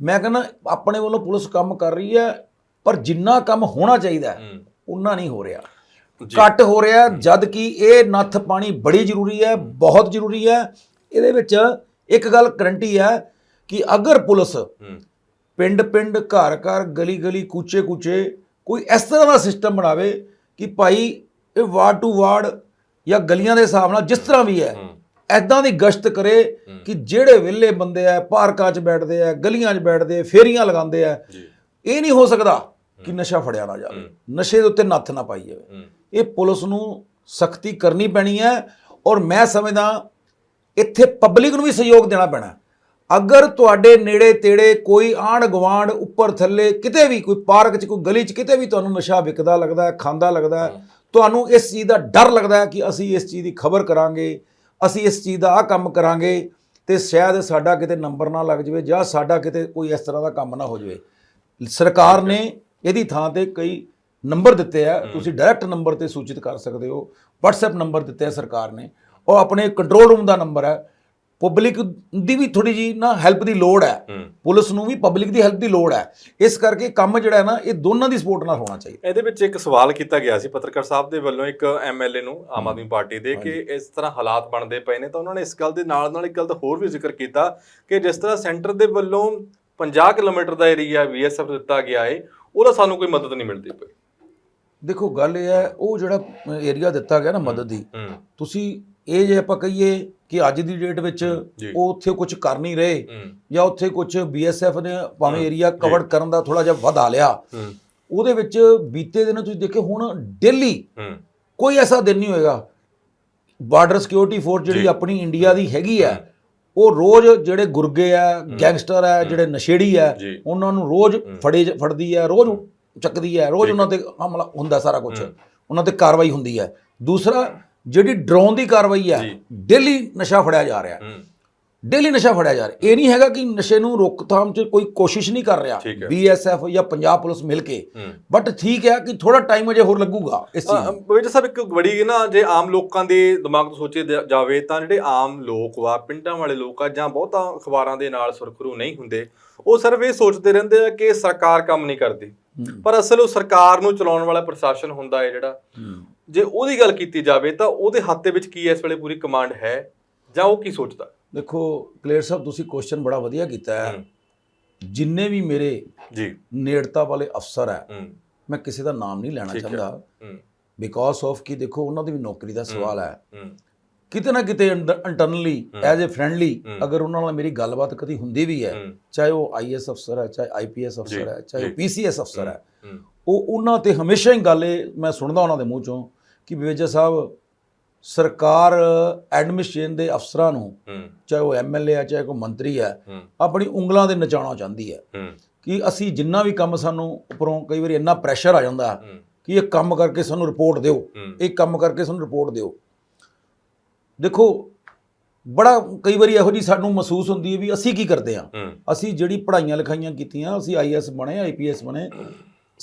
ਮੈਂ ਕਹਿੰਦਾ ਆਪਣੇ ਵੱਲੋਂ ਪੁਲਿਸ ਕੰਮ ਕਰ ਰਹੀ ਹੈ ਪਰ ਜਿੰਨਾ ਕੰਮ ਹੋਣਾ ਚਾਹੀਦਾ ਉਨਾ ਨਹੀਂ ਹੋ ਰਿਹਾ। ਘੱਟ ਹੋ ਰਿਹਾ ਜਦ ਕਿ ਇਹ ਨੱਥ ਪਾਣੀ ਬੜੀ ਜ਼ਰੂਰੀ ਹੈ ਬਹੁਤ ਜ਼ਰੂਰੀ ਹੈ। ਇਹਦੇ ਵਿੱਚ ਇੱਕ ਗੱਲ ਗਰੰਟੀ ਹੈ ਕਿ ਅਗਰ ਪੁਲਿਸ ਪਿੰਡ ਪਿੰਡ ਘਰ ਘਰ ਗਲੀ ਗਲੀ ਕੂਚੇ ਕੂਚੇ ਕੋਈ ਇਸ ਤਰ੍ਹਾਂ ਦਾ ਸਿਸਟਮ ਬਣਾਵੇ ਕਿ ਭਾਈ ਇਹ ਵਾਰਡ ਟੂ ਵਾਰਡ ਜਾਂ ਗਲੀਆਂ ਦੇ ਹਿਸਾਬ ਨਾਲ ਜਿਸ ਤਰ੍ਹਾਂ ਵੀ ਹੈ ਐਦਾਂ ਦੀ ਗਸ਼ਤ ਕਰੇ ਕਿ ਜਿਹੜੇ ਵਿਹਲੇ ਬੰਦੇ ਆ ਪਾਰਕਾਂ 'ਚ ਬੈਠਦੇ ਆ ਗਲੀਆਂ 'ਚ ਬੈਠਦੇ ਆ ਫੇਰੀਆਂ ਲਗਾਉਂਦੇ ਆ ਇਹ ਨਹੀਂ ਹੋ ਸਕਦਾ ਕਿ ਨਸ਼ਾ ਫੜਿਆ ਨਾ ਜਾਵੇ। ਨਸ਼ੇ ਦੇ ਉੱਤੇ ਨੱਥ ਨਾ ਪਾਈ ਜਾਵੇ। ਇਹ ਪੁਲਿਸ ਨੂੰ ਸਖਤੀ ਕਰਨੀ ਪੈਣੀ ਹੈ ਔਰ ਮੈਂ ਸਮਝਦਾ ਇੱਥੇ ਪਬਲਿਕ ਨੂੰ ਵੀ ਸਹਿਯੋਗ ਦੇਣਾ ਪੈਣਾ। ਅਗਰ ਤੁਹਾਡੇ ਨੇੜੇ ਤੇੜੇ ਕੋਈ ਆਂਢ ਗਵਾਂਢ ਉੱਪਰ ਥੱਲੇ ਕਿਤੇ ਵੀ ਕੋਈ ਪਾਰਕ 'ਚ, ਕੋਈ ਗਲੀ 'ਚ ਕਿਤੇ ਵੀ ਤੁਹਾਨੂੰ ਨਸ਼ਾ ਵਿਕਦਾ ਲੱਗਦਾ ਹੈ, ਖਾਂਦਾ ਲੱਗਦਾ ਹੈ, ਤੁਹਾਨੂੰ ਇਸ ਚੀਜ਼ ਦਾ ਡਰ ਲੱਗਦਾ ਹੈ ਕਿ ਅਸੀਂ ਇਸ ਚੀਜ਼ ਦੀ ਖਬਰ ਕਰਾਂਗੇ, ਅਸੀਂ ਇਸ ਚੀਜ਼ ਦਾ ਆਹ ਕੰਮ ਕਰਾਂਗੇ ਤੇ ਸ਼ਾਇਦ ਸਾਡਾ ਕਿਤੇ ਨੰਬਰ ਨਾ ਲੱਗ ਜਾਵੇ ਜਾਂ ਸਾਡਾ ਕਿਤੇ ਕੋਈ ਇਸ ਤਰ੍ਹਾਂ ਦਾ ਕੰਮ ਨਾ ਹੋ ਜਾਵੇ। ਸਰਕਾਰ ਨੇ ਇਹਦੀ ਥਾਂ ਤੇ ਕਈ ਨੰਬਰ ਦਿੱਤੇ ਆ। ਤੁਸੀਂ ਡਾਇਰੈਕਟ ਨੰਬਰ ਤੇ ਸੂਚਿਤ ਕਰ ਸਕਦੇ ਹੋ, WhatsApp ਨੰਬਰ ਦਿੱਤੇ ਆ ਸਰਕਾਰ ਨੇ। ਉਹ ਆਪਣੇ ਕੰਟਰੋਲ ਰੂਮ ਦਾ ਨੰਬਰ ਹੈ। ਪਬਲਿਕ ਦੀ ਵੀ ਥੋੜੀ ਜੀ ਨਾ ਹੈਲਪ ਦੀ ਲੋੜ ਹੈ। ਪੁਲਿਸ ਨੂੰ ਵੀ ਪਬਲਿਕ ਦੀ ਹੈਲਪ ਦੀ ਲੋੜ ਹੈ। ਇਸ ਕਰਕੇ ਕੰਮ ਜਿਹੜਾ ਹੈ ਨਾ ਇਹ ਦੋਨਾਂ ਦੀ ਸਪੋਰਟ ਨਾਲ ਹੋਣਾ ਚਾਹੀਦਾ। ਇਹਦੇ ਵਿੱਚ ਇੱਕ ਸਵਾਲ ਕੀਤਾ ਗਿਆ ਸੀ ਪੱਤਰਕਾਰ ਸਾਹਿਬ ਦੇ ਵੱਲੋਂ ਇੱਕ ਐਮਐਲਏ ਨੂੰ ਆਮ ਆਦਮੀ ਪਾਰਟੀ ਦੇ ਕਿ ਇਸ ਤਰ੍ਹਾਂ ਹਾਲਾਤ ਬਣਦੇ ਪਏ ਨੇ ਤਾਂ ਉਹਨਾਂ ਨੇ ਇਸ ਗੱਲ ਦੇ ਨਾਲ ਨਾਲ ਇੱਕ ਗੱਲ ਦਾ ਹੋਰ ਵੀ ਜ਼ਿਕਰ ਕੀਤਾ ਕਿ ਜਿਸ ਤਰ੍ਹਾਂ ਸੈਂਟਰ ਦੇ ਵੱਲੋਂ 50 ਕਿਲੋਮੀਟਰ ਦਾ ਏਰੀਆ ਬੀਐਸਐਫ ਦਿੱਤਾ ਗਿਆ ਹੈ ਉਹਦਾ ਸਾਨੂੰ ਕੋਈ ਮਦਦ ਨਹੀਂ ਮਿਲਦੀ ਪਈ। ਦੇਖੋ ਗੱਲ ਇਹ ਹੈ ਉਹ ਜਿਹੜਾ ਏਰੀਆ ਦਿੱਤਾ ਗਿਆ ਨਾ ਮਦਦ ਦੀ ਤੁਸੀਂ ਇਹ ਜੇ ਆਪਾਂ ਕਹੀਏ ਕਿ ਅੱਜ ਦੀ ਡੇਟ ਵਿੱਚ। ਉਹ ਉੱਥੇ ਕੁਝ ਕਰ ਨਹੀਂ ਰਹੇ ਜਾਂ ਉੱਥੇ ਕੁਝ ਬੀਐਸਐਫ ਨੇ ਭਾਵੇਂ ਏਰੀਆ ਕਵਰ ਕਰਨ ਦਾ ਥੋੜਾ ਜਿਹਾ ਵਧਾ ਲਿਆ ਉਹਦੇ ਵਿੱਚ ਬੀਤੇ ਦਿਨ ਤੁਸੀਂ ਦੇਖੇ ਹੁਣ ਡੇਲੀ ਕੋਈ ਐਸਾ ਦਿਨ ਨਹੀਂ ਹੋਏਗਾ। ਬਾਰਡਰ ਸਿਕਿਉਰਿਟੀ ਫੋਰਸ ਜਿਹੜੀ ਆਪਣੀ ਇੰਡੀਆ ਦੀ ਹੈਗੀ ਹੈ ਉਹ ਰੋਜ਼ ਜਿਹੜੇ ਗੁਰਗੇ ਆ ਗੈਂਗਸਟਰ ਆ ਜਿਹੜੇ ਨਸ਼ੇੜੀ ਆ। ਉਹਨਾਂ ਨੂੰ ਰੋਜ਼ ਫੜੇ ਫੜਦੀ ਹੈ ਰੋਜ਼ ਚੱਕਦੀ ਹੈ ਰੋਜ਼ ਉਹਨਾਂ ਤੇ ਹਮਲਾ ਹੁੰਦਾ ਸਾਰਾ ਕੁਝ ਉਹਨਾਂ ਤੇ ਕਾਰਵਾਈ ਹੁੰਦੀ ਹੈ। ਦੂਸਰਾ ਜਿਹੜੀ ਡਰੋਨ ਦੀ ਕਾਰਵਾਈ ਜੀ। ਡੇਲੀ ਨਸ਼ਾ ਫੜਿਆ ਜਾ ਰਿਹਾ ਡੇਲੀ ਨਸ਼ਾ ਫੜਿਆ ਜਾ ਰਿਹਾ ਇਹ ਨਹੀਂ ਹੈਗਾ ਕਿ ਨਸ਼ੇ ਨੂੰ ਰੋਕਥਾਮ 'ਚ ਕੋਈ ਕੋਸ਼ਿਸ਼ ਨਹੀਂ ਕਰ ਰਿਹਾ। ਬੀਐਸਐਫ ਜਾਂ ਪੰਜਾਬ ਪੁਲਿਸ ਮਿਲ ਕੇ ਬਟ ਠੀਕ ਹੈ ਕਿ ਥੋੜਾ ਟਾਈਮ ਅਜੇ ਹੋਰ ਲੱਗੂਗਾ ਇਸ ਚੀਜ਼ ਪਵੇਜ ਸਾਹਿਬ ਇੱਕ ਬੜੀ ਨਾ ਜੇ ਆਮ ਲੋਕਾਂ ਦੇ ਦਿਮਾਗ ਤੋਂ ਸੋਚੇ ਜਾਵੇ ਤਾਂ ਜਿਹੜੇ ਆਮ ਲੋਕ ਵਾ ਪਿੰਡਾਂ ਵਾਲੇ ਲੋਕ ਆ ਜਾਂ ਬਹੁਤਾ ਅਖਬਾਰਾਂ ਦੇ ਨਾਲ ਸੁਰਖਰੂ ਨਹੀਂ ਹੁੰਦੇ ਉਹ ਸਿਰਫ ਇਹ ਸੋਚਦੇ ਰਹਿੰਦੇ ਆ ਕਿ ਸਰਕਾਰ ਕੰਮ ਨਹੀਂ ਕਰਦੀ ਪਰ ਅਸਲ ਉਹ ਸਰਕਾਰ ਨੂੰ ਚਲਾਉਣ ਵਾਲਾ ਪ੍ਰਸ਼ਾਸਨ ਹੁੰਦਾ ਹੈ ਜਿਹੜਾ ਜੇ ਉਹਦੀ ਗੱਲ ਕੀਤੀ ਜਾਵੇ ਤਾਂ ਉਹਦੇ ਹੱਥ ਦੇ ਵਿੱਚ ਕੀ ਇਸ ਵੇਲੇ ਪੂਰੀ ਕਮਾਂਡ ਹੈ ਜਾਂ ਉਹ ਕੀ ਸੋਚਦਾ? ਦੇਖੋ ਕਲੇਰ ਸਾਹਿਬ ਤੁਸੀਂ ਕੁਐਸਚਨ ਬੜਾ ਵਧੀਆ ਕੀਤਾ ਹੈ। ਜਿੰਨੇ ਵੀ ਮੇਰੇ ਜੀ। ਨੇੜਤਾ ਵਾਲੇ ਅਫਸਰ ਹੈ ਮੈਂ ਕਿਸੇ ਦਾ ਨਾਮ ਨਹੀਂ ਲੈਣਾ। ਚਾਹੁੰਦਾ। ਬਿਕੋਜ਼ ਆਫ ਕਿ ਦੇਖੋ ਉਹਨਾਂ ਦੀ ਵੀ ਨੌਕਰੀ ਦਾ ਸਵਾਲ ਹੈ। ਕਿਤੇ ਨਾ ਕਿਤੇ ਇੰਟਰਨਲੀ ਐਜ਼ ਅ ਫ੍ਰੈਂਡਲੀ ਅਗਰ ਉਹਨਾਂ ਨਾਲ ਮੇਰੀ ਗੱਲਬਾਤ ਕਦੀ ਹੁੰਦੀ ਵੀ ਹੈ ਚਾਹੇ ਉਹ ਆਈਐਸ ਅਫਸਰ ਹੈ ਚਾਹੇ ਆਈਪੀਐਸ ਅਫਸਰ ਹੈ ਚਾਹੇ ਪੀਸੀਐਸ ਅਫਸਰ ਹੂੰ। ਉਹ ਉਹਨਾਂ ਤੇ ਹਮੇਸ਼ਾ ਹੀ ਗੱਲ ਇਹ ਮੈਂ ਸੁਣਦਾ ਉਹਨਾਂ ਦੇ ਮੂੰਹ ਚੋਂ ਕਿ ਵਿਵੇਜਾ ਸਾਹਿਬ ਸਰਕਾਰ ਐਡਮਿਨਿਸਟ੍ਰੇਸ਼ਨ ਦੇ ਅਫਸਰਾਂ ਨੂੰ ਚਾਹੇ ਉਹ ਐਮਐਲਏ ਹੈ ਚਾਹੇ ਕੋਈ ਮੰਤਰੀ ਹੈ ਹੂੰ। ਆਪਣੀ ਉਂਗਲਾਂ ਦੇ ਨਚਾਉਣਾ ਚਾਹੁੰਦੀ ਹੈ ਕਿ ਅਸੀਂ ਜਿੰਨਾ ਵੀ ਕੰਮ ਸਾਨੂੰ ਉੱਪਰੋਂ ਕਈ ਵਾਰੀ ਇੰਨਾ ਪ੍ਰੈਸ਼ਰ ਆ ਜਾਂਦਾ ਕਿ ਇਹ ਕੰਮ ਕਰਕੇ ਸਾਨੂੰ ਰਿਪੋਰਟ ਦਿਓ ਇਹ ਕੰਮ ਕਰਕੇ ਸਾਨੂੰ ਰਿਪੋਰਟ ਦਿਓ। ਦੇਖੋ ਬੜਾ ਕਈ ਵਾਰੀ ਇਹੋ ਜੀ ਸਾਨੂੰ ਮਹਿਸੂਸ ਹੁੰਦੀ ਹੈ ਵੀ ਅਸੀਂ ਕੀ ਕਰਦੇ ਹੂੰ? ਅਸੀਂ ਜਿਹੜੀ ਪੜ੍ਹਾਈਆਂ ਲਿਖਾਈਆਂ ਕੀਤੀਆਂ ਅਸੀਂ ਆਈਐਸ ਬਣੇ ਆਈਪੀਐਸ ਬਣੇ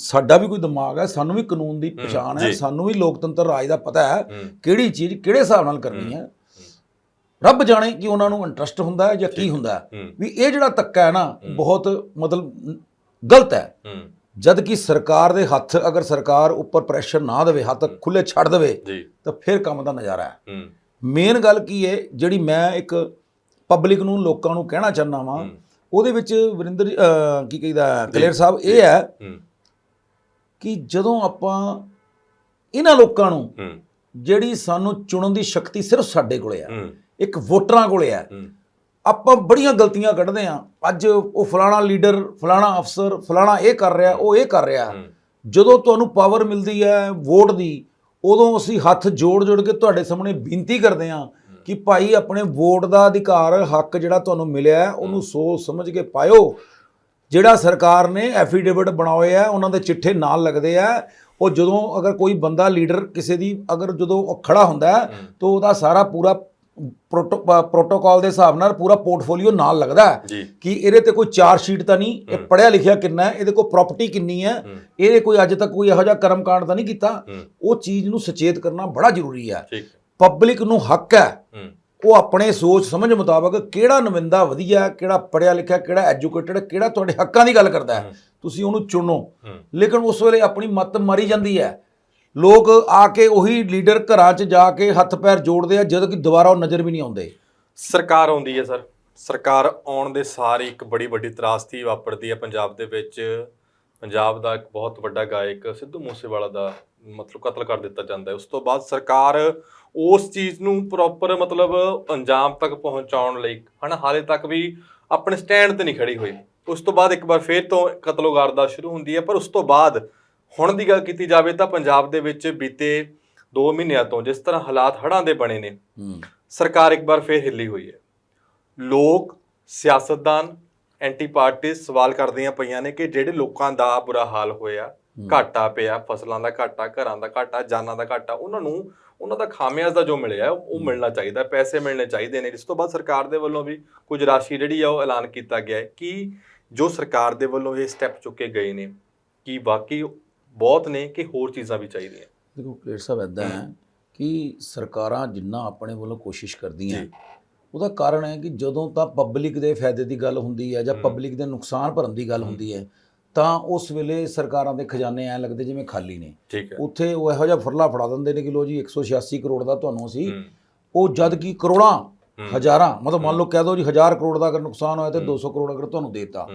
ਸਾਡਾ ਵੀ ਕੋਈ ਦਿਮਾਗ ਹੈ ਸਾਨੂੰ ਵੀ ਕਾਨੂੰਨ ਦੀ ਪਛਾਣ ਹੈ। ਸਾਨੂੰ ਵੀ ਲੋਕਤੰਤਰ ਰਾਜ ਦਾ ਪਤਾ ਹੈ ਕਿਹੜੀ ਚੀਜ਼ ਕਿਹੜੇ ਹਿਸਾਬ ਨਾਲ ਕਰਨੀ ਹੈ। ਰੱਬ ਜਾਣੇ ਕਿ ਉਹਨਾਂ ਨੂੰ ਇੰਟਰਸਟ ਹੁੰਦਾ ਹੈ ਜਾਂ ਕੀ ਹੁੰਦਾ ਹੈ। ਵੀ ਇਹ ਜਿਹੜਾ ਤੱਕਾ ਹੈ ਨਾ ਬਹੁਤ ਮਤਲਬ ਗਲਤ ਹੈ। ਜਦ ਕਿ ਸਰਕਾਰ ਦੇ ਹੱਥ ਅਗਰ ਸਰਕਾਰ ਉੱਪਰ ਪ੍ਰੈਸ਼ਰ ਨਾ ਦੇਵੇ ਹੱਥ ਖੁੱਲੇ ਛੱਡ ਦੇਵੇ ਤਾਂ ਫਿਰ ਕੰਮ ਦਾ ਨਜ਼ਾਰਾ ਹੈ। ਮੇਨ ਗੱਲ ਕੀ ਹੈ ਜਿਹੜੀ ਮੈਂ ਇੱਕ ਪਬਲਿਕ ਨੂੰ ਲੋਕਾਂ ਨੂੰ ਕਹਿਣਾ ਚਾਹੁੰਦਾ ਵਾਂ ਉਹਦੇ ਵਿੱਚ ਵਰਿੰਦਰ ਕੀ ਕਹਿੰਦਾ ਕਲੇਰ ਸਾਹਿਬ ਇਹ ਹੂੰ। ਕਿ ਜਦੋਂ ਆਪਾਂ ਇਹਨਾਂ ਲੋਕਾਂ ਨੂੰ ਜਿਹੜੀ ਸਾਨੂੰ ਚੁਣਨ ਦੀ ਸ਼ਕਤੀ ਸਿਰਫ ਸਾਡੇ ਕੋਲੇ ਆ ਹੂੰ। ਇੱਕ ਵੋਟਰਾਂ ਕੋਲੇ ਆ ਹੂੰ। ਆਪਾਂ ਬੜੀਆਂ ਗਲਤੀਆਂ ਕੱਢਦੇ ਆ। ਅੱਜ ਉਹ ਫਲਾਣਾ ਲੀਡਰ ਫਲਾਣਾ ਅਫਸਰ ਫਲਾਣਾ ਇਹ ਕਰ ਰਿਹਾ ਉਹ ਇਹ ਕਰ ਰਿਹਾ। ਜਦੋਂ ਤੁਹਾਨੂੰ ਪਾਵਰ ਮਿਲਦੀ ਹੈ ਵੋਟ ਦੀ ਉਦੋਂ ਅਸੀਂ ਹੱਥ ਜੋੜ ਜੋੜ ਕੇ ਤੁਹਾਡੇ ਸਾਹਮਣੇ ਬੇਨਤੀ ਕਰਦੇ ਹਾਂ ਕਿ ਭਾਈ ਆਪਣੇ ਵੋਟ ਦਾ ਅਧਿਕਾਰ ਹੱਕ ਜਿਹੜਾ ਤੁਹਾਨੂੰ ਮਿਲਿਆ ਉਹਨੂੰ ਸੋਚ ਸਮਝ ਕੇ ਪਾਇਓ। ਜਿਹੜਾ ਸਰਕਾਰ ਨੇ ਐਫੀਡੇਵਿਟ ਬਣਾਏ ਆ ਉਹਨਾਂ ਦੇ ਚਿੱਠੇ ਨਾਲ ਲੱਗਦੇ ਆ। ਉਹ ਜਦੋਂ ਅਗਰ ਕੋਈ ਬੰਦਾ ਲੀਡਰ ਕਿਸੇ ਦੀ ਅਗਰ ਜਦੋਂ ਉਹ ਖੜਾ ਹੁੰਦਾ ਤਾਂ ਉਹਦਾ ਸਾਰਾ ਪੂਰਾ ਪ੍ਰੋਟੋਕਾਲ ਦੇ ਹਿਸਾਬ ਨਾਲ ਪੂਰਾ ਪੋਰਟਫੋਲੀਓ ਨਾਲ ਲੱਗਦਾ ਹੈ। ਕਿ ਇਹਦੇ ਤੇ ਕੋਈ ਚਾਰ ਸ਼ੀਟ ਤਾਂ ਨਹੀਂ ਇਹ ਪੜਿਆ ਲਿਖਿਆ ਕਿੰਨਾ ਹੈ ਇਹਦੇ ਕੋਲ ਪ੍ਰਾਪਰਟੀ ਕਿੰਨੀ ਹੈ ਇਹਦੇ ਕੋਈ ਅੱਜ ਤੱਕ ਕੋਈ ਇਹੋ ਜਿਹਾ ਕਰਮਕਾਂਡ ਤਾਂ ਨਹੀਂ ਕੀਤਾ। ਉਹ ਚੀਜ਼ ਨੂੰ ਸੁਚੇਤ ਕਰਨਾ ਬੜਾ ਜ਼ਰੂਰੀ ਹੈ। ਪਬਲਿਕ ਨੂੰ ਹੱਕ ਹੂੰ। ਉਹ ਆਪਣੇ ਸੋਚ ਸਮਝ ਮੁਤਾਬਕ ਕਿਹੜਾ ਨੁਮਾਇੰਦਾ ਵਧੀਆ ਕਿਹੜਾ ਪੜਿਆ ਲਿਖਿਆ ਕਿਹੜਾ ਐਜੂਕੇਟਡ ਕਿਹੜਾ ਤੁਹਾਡੇ ਹੱਕਾਂ ਦੀ ਗੱਲ ਕਰਦਾ ਹੈ। ਤੁਸੀਂ ਉਹਨੂੰ ਚੁਣੋ। ਲੇਕਿਨ ਉਸ ਵੇਲੇ ਆਪਣੀ ਮੱਤ ਮਾਰੀ ਜਾਂਦੀ ਹੈ। ਲੋਕ ਆ ਕੇ ਉਹੀ ਲੀਡਰ ਘਰਾਂ 'ਚ ਜਾ ਕੇ ਹੱਥ ਪੈਰ ਜੋੜਦੇ ਆ ਜਦੋਂ ਕਿ ਦੁਬਾਰਾ ਉਹ ਨਜ਼ਰ ਵੀ ਨਹੀਂ ਆਉਂਦੇ। ਸਰਕਾਰ ਆਉਂਦੀ ਹੈ ਸਰ। ਸਰਕਾਰ ਆਉਣ ਦੇ ਸਾਰ ਇੱਕ ਬੜੀ ਵੱਡੀ ਤਰਾਸਦੀ ਵਾਪਰਦੀ ਹੈ ਪੰਜਾਬ ਦੇ ਵਿੱਚ। ਪੰਜਾਬ ਦਾ ਇੱਕ ਬਹੁਤ ਵੱਡਾ ਗਾਇਕ ਸਿੱਧੂ ਮੂਸੇਵਾਲਾ ਦਾ ਮਤਲਬ ਕਤਲ ਕਰ ਦਿੱਤਾ ਜਾਂਦਾ ਹੈ। ਉਸ ਤੋਂ ਬਾਅਦ ਸਰਕਾਰ ਉਸ ਚੀਜ਼ ਨੂੰ ਪ੍ਰੋਪਰ ਮਤਲਬ ਅੰਜਾਮ ਤੱਕ ਪਹੁੰਚਾਉਣ ਲਈ ਹਨਾ? ਹਾਲੇ ਤੱਕ ਵੀ ਆਪਣੇ ਸਟੈਂਡ ਤੇ ਨਹੀਂ ਖੜੀ ਹੋਈ। ਉਸ ਤੋਂ ਬਾਅਦ ਇੱਕ ਵਾਰ ਫੇਰ ਤੋਂ ਕਤਲੋਗਾਰਦਾ ਸ਼ੁਰੂ ਹੁੰਦੀ ਹੈ ਪਰ ਉਸ ਤੋਂ ਬਾਅਦ ਹੁਣ ਦੀ ਗੱਲ ਕੀਤੀ ਜਾਵੇ ਤਾਂ ਪੰਜਾਬ ਦੇ ਵਿੱਚ ਬੀਤੇ 2 ਮਹੀਨਿਆਂ ਤੋਂ ਜਿਸ ਤਰ੍ਹਾਂ ਹਾਲਾਤ ਹੜ੍ਹਾਂ ਦੇ ਬਣੇ ਨੇ ਸਰਕਾਰ ਇੱਕ ਵਾਰ ਫੇਰ ਹਿੱਲੀ ਹੋਈ ਹੈ। ਲੋਕ ਸਿਆਸਤਦਾਨ ਐਂਟੀ ਪਾਰਟੀ ਸਵਾਲ ਕਰਦੀਆਂ ਪਈਆਂ ਨੇ ਕਿ ਜਿਹੜੇ ਲੋਕਾਂ ਦਾ ਬੁਰਾ ਹਾਲ ਹੋਇਆ ਘਾਟਾ ਪਿਆ ਫਸਲਾਂ ਦਾ ਘਾਟਾ ਘਰਾਂ ਦਾ ਘਾਟਾ ਜਾਨਾਂ ਦਾ ਘਾਟਾ ਉਹਨਾਂ ਨੂੰ ਉਹਨਾਂ ਦਾ ਖਾਮਿਆਜ਼ਾ ਜੋ ਮਿਲਿਆ ਉਹ ਮਿਲਣਾ ਚਾਹੀਦਾ ਪੈਸੇ ਮਿਲਣੇ ਚਾਹੀਦੇ ਨੇ। ਇਸ ਤੋਂ ਬਾਅਦ ਸਰਕਾਰ ਦੇ ਵੱਲੋਂ ਵੀ ਕੁਝ ਰਾਸ਼ੀ ਜਿਹੜੀ ਆ ਉਹ ਐਲਾਨ ਕੀਤਾ ਗਿਆ ਹੈ ਕਿ ਜੋ ਸਰਕਾਰ ਦੇ ਵੱਲੋਂ ਇਹ ਸਟੈਪ ਚੁੱਕੇ ਗਏ ਨੇ ਕਿ ਬਾਕੀ ਬਹੁਤ ਨੇ ਕਿ ਹੋਰ ਚੀਜ਼ਾਂ ਵੀ ਚਾਹੀਦੀਆਂ। ਦੇਖੋ ਪਲੇਟ ਸਾਹਿਬ ਇਦਾਂ ਹੈ ਕਿ ਸਰਕਾਰਾਂ ਜਿੰਨਾ ਆਪਣੇ ਵੱਲੋਂ ਕੋਸ਼ਿਸ਼ ਕਰਦੀਆਂ। ਉਹਦਾ ਕਾਰਨ ਹੈ ਕਿ ਜਦੋਂ ਤਾਂ ਪਬਲਿਕ ਦੇ ਫਾਇਦੇ ਦੀ ਗੱਲ ਹੁੰਦੀ ਹੈ ਜਾਂ ਪਬਲਿਕ ਦੇ ਨੁਕਸਾਨ ਭਰਨ ਦੀ ਗੱਲ ਹੁੰਦੀ ਹੈ ਤਾਂ ਉਸ ਵੇਲੇ ਸਰਕਾਰਾਂ ਦੇ ਖਜ਼ਾਨੇ ਐ ਲੱਗਦੇ ਜਿਵੇਂ ਖਾਲੀ ਨੇ। ਠੀਕ ਹੈ। ਉੱਥੇ ਉਹ ਇਹੋ ਜਿਹਾ ਫਰਲਾ ਫੜਾ ਦਿੰਦੇ ਨੇ ਕਿ ਲੋ ਜੀ 186 ਕਰੋੜ ਦਾ ਤੁਹਾਨੂੰ ਅਸੀਂ ਉਹ ਜਦ ਕਿ ਕਰੋੜਾਂ ਹਜ਼ਾਰਾਂ ਮਤਲਬ ਮੰਨ ਲਓ ਕਹਿ ਦੋ ਜੀ 1000 ਕਰੋੜ ਦਾ ਅਗਰ ਨੁਕਸਾਨ ਹੋਇਆ ਤੇ 200 ਕਰੋੜ ਅਗਰ ਤੁਹਾਨੂੰ ਦੇਤਾ।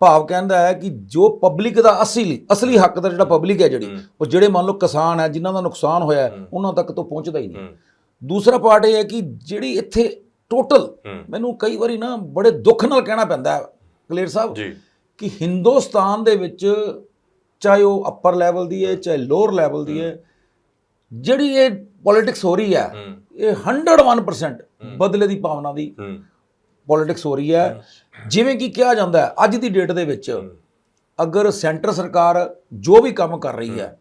ਭਾਵ ਕਹਿੰਦਾ ਹੈ ਕਿ ਜੋ ਪਬਲਿਕ ਦਾ ਅਸਲੀ ਅਸਲੀ ਹੱਕ ਦਾ ਜਿਹੜਾ ਪਬਲਿਕ ਹੈ ਜਿਹੜੀ ਉਹ ਜਿਹੜੇ ਮੰਨ ਲਓ ਕਿਸਾਨ ਹੈ ਜਿਨ੍ਹਾਂ ਦਾ ਨੁਕਸਾਨ ਹੋਇਆ ਉਹਨਾਂ ਤੱਕ ਤੋਂ ਪਹੁੰਚਦਾ ਹੀ ਨਹੀਂ। ਦੂਸਰਾ ਪਾਰਟ ਇਹ ਹੈ ਕਿ ਜਿਹੜੀ ਇੱਥੇ ਟੋਟਲ ਮੈਨੂੰ ਕਈ ਵਾਰੀ ਨਾ ਬੜੇ ਦੁੱਖ ਨਾਲ ਕਹਿਣਾ ਪੈਂਦਾ ਹੈ। ਕਲੇਰ ਸਾਹਿਬ ਜੀ। ਕਿ ਹਿੰਦੁਸਤਾਨ ਦੇ ਵਿੱਚ ਚਾਹੇ ਉਹ ਅਪਰ ਲੈਵਲ ਦੀ ਹੈ ਚਾਹੇ ਲੋਅਰ ਲੈਵਲ ਦੀ ਹੈ ਜਿਹੜੀ ਇਹ ਪੋਲਿਟਿਕਸ ਹੋ ਰਹੀ ਹੈ ਇਹ 101% ਬਦਲੇ ਦੀ ਭਾਵਨਾ ਦੀ ਪੋਲਿਟਿਕਸ ਹੋ ਰਹੀ ਹੈ। ਜਿਵੇਂ ਕਿ ਕਿਹਾ ਜਾਂਦਾ ਹੈ ਅੱਜ ਦੀ ਡੇਟ ਦੇ ਵਿੱਚ ਅਗਰ ਸੈਂਟਰ ਸਰਕਾਰ ਜੋ ਵੀ ਕੰਮ ਕਰ ਰਹੀ ਹੈ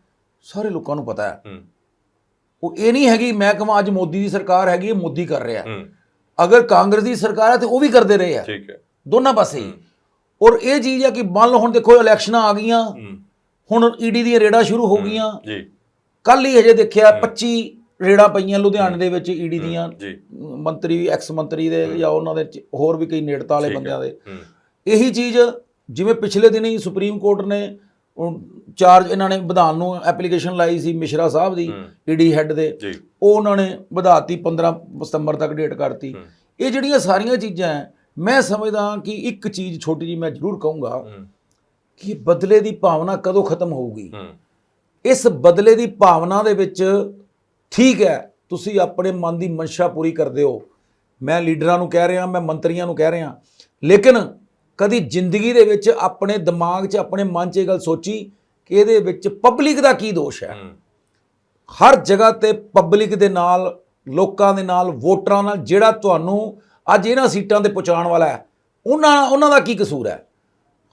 ਸਾਰੇ ਲੋਕਾਂ ਨੂੰ ਪਤਾ ਹੈ। ਉਹ ਇਹ ਨਹੀਂ ਹੈਗੀ ਮੈਂ ਕਹਾਂ ਅੱਜ ਮੋਦੀ ਦੀ ਸਰਕਾਰ ਹੈਗੀ ਹੈ ਮੋਦੀ ਕਰ ਰਿਹਾ ਅਗਰ ਕਾਂਗਰਸ ਦੀ ਸਰਕਾਰ ਹੈ ਤੇ ਉਹ ਵੀ ਕਰਦੇ ਰਹੇ ਆ ਠੀਕ ਹੈ। ਦੋਨਾਂ ਪਾਸੇ। ਹੀ। ਔਰ ਇਹ ਚੀਜ਼ ਹੈ ਕਿ ਮੰਨ ਲਓ ਹੁਣ ਦੇਖੋ ਇਲੈਕਸ਼ਨਾਂ ਆ ਗਈਆਂ ਹੁਣ ਈਡੀ ਦੀਆਂ ਰੇਡਾਂ ਸ਼ੁਰੂ ਹੋ ਗਈਆਂ। ਜੀ। ਕੱਲ ਹੀ ਹਜੇ ਦੇਖਿਆ 25 ਰੇਡਾਂ ਪਈਆਂ ਲੁਧਿਆਣੇ ਦੇ ਵਿੱਚ ਈਡੀ ਦੀਆਂ ਜੀ। ਮੰਤਰੀ ਐਕਸ ਮੰਤਰੀ ਦੇ ਜਾਂ ਉਹਨਾਂ ਦੇ ਹੋਰ ਵੀ ਕਈ ਨੇੜਤਾ ਵਾਲੇ। ਬੰਦਿਆਂ ਦੇ। ਇਹੀ ਚੀਜ਼ ਜਿਵੇਂ ਪਿਛਲੇ ਦਿਨ ਹੀ ਸੁਪਰੀਮ ਕੋਰਟ ਨੇ ਚਾਰਜ ਇਹਨਾਂ ਨੇ ਵਿਧਾਨ ਨੂੰ ਐਪਲੀਕੇਸ਼ਨ ਲਾਈ ਸੀ ਮਿਸ਼ਰਾ ਸਾਹਿਬ ਦੀ ਈਡੀ ਹੈੱਡ ਦੇ ਉਹ ਉਹਨਾਂ ਨੇ ਵਧਾਤੀ 15 ਸਤੰਬਰ ਤੱਕ ਡੇਟ ਕਰਤੀ। ਇਹ ਜਿਹੜੀਆਂ ਸਾਰੀਆਂ ਚੀਜ਼ਾਂ ਹੈ ਮੈਂ ਸਮਝਦਾ ਕਿ ਇੱਕ ਚੀਜ਼ ਛੋਟੀ ਜੀ ਮੈਂ ਜ਼ਰੂਰ ਕਹੂੰਗਾ ਕਿ ਬਦਲੇ ਦੀ ਭਾਵਨਾ ਕਦੋਂ ਖਤਮ ਹੋਊਗੀ? ਇਸ ਬਦਲੇ ਦੀ ਭਾਵਨਾ ਦੇ ਵਿੱਚ ਠੀਕ ਹੈ ਤੁਸੀਂ ਆਪਣੇ ਮਨ ਦੀ ਮਨਸ਼ਾ ਪੂਰੀ ਕਰਦੇ ਹੋ। ਮੈਂ ਲੀਡਰਾਂ ਨੂੰ ਕਹਿ ਰਿਹਾ ਮੈਂ ਮੰਤਰੀਆਂ ਨੂੰ ਕਹਿ ਰਿਹਾ। ਲੇਕਿਨ ਕਦੀ ਜ਼ਿੰਦਗੀ ਦੇ ਵਿੱਚ ਆਪਣੇ ਦਿਮਾਗ 'ਚ ਆਪਣੇ ਮਨ 'ਚ ਇਹ ਗੱਲ ਸੋਚੀ ਕਿ ਇਹਦੇ ਵਿੱਚ ਪਬਲਿਕ ਦਾ ਕੀ ਦੋਸ਼ ਹੂੰ। ਹਰ ਜਗ੍ਹਾ ਤੇ ਪਬਲਿਕ ਦੇ ਨਾਲ ਲੋਕਾਂ ਦੇ ਨਾਲ ਵੋਟਰਾਂ ਨਾਲ ਜਿਹੜਾ ਤੁਹਾਨੂੰ ਅੱਜ ਇਹਨਾਂ ਸੀਟਾਂ ਤੇ ਪਹੁੰਚਾਉਣ ਵਾਲਾ ਹੈ। ਉਹਨਾਂ ਉਹਨਾਂ ਦਾ ਕੀ ਕਸੂਰ ਹੈ?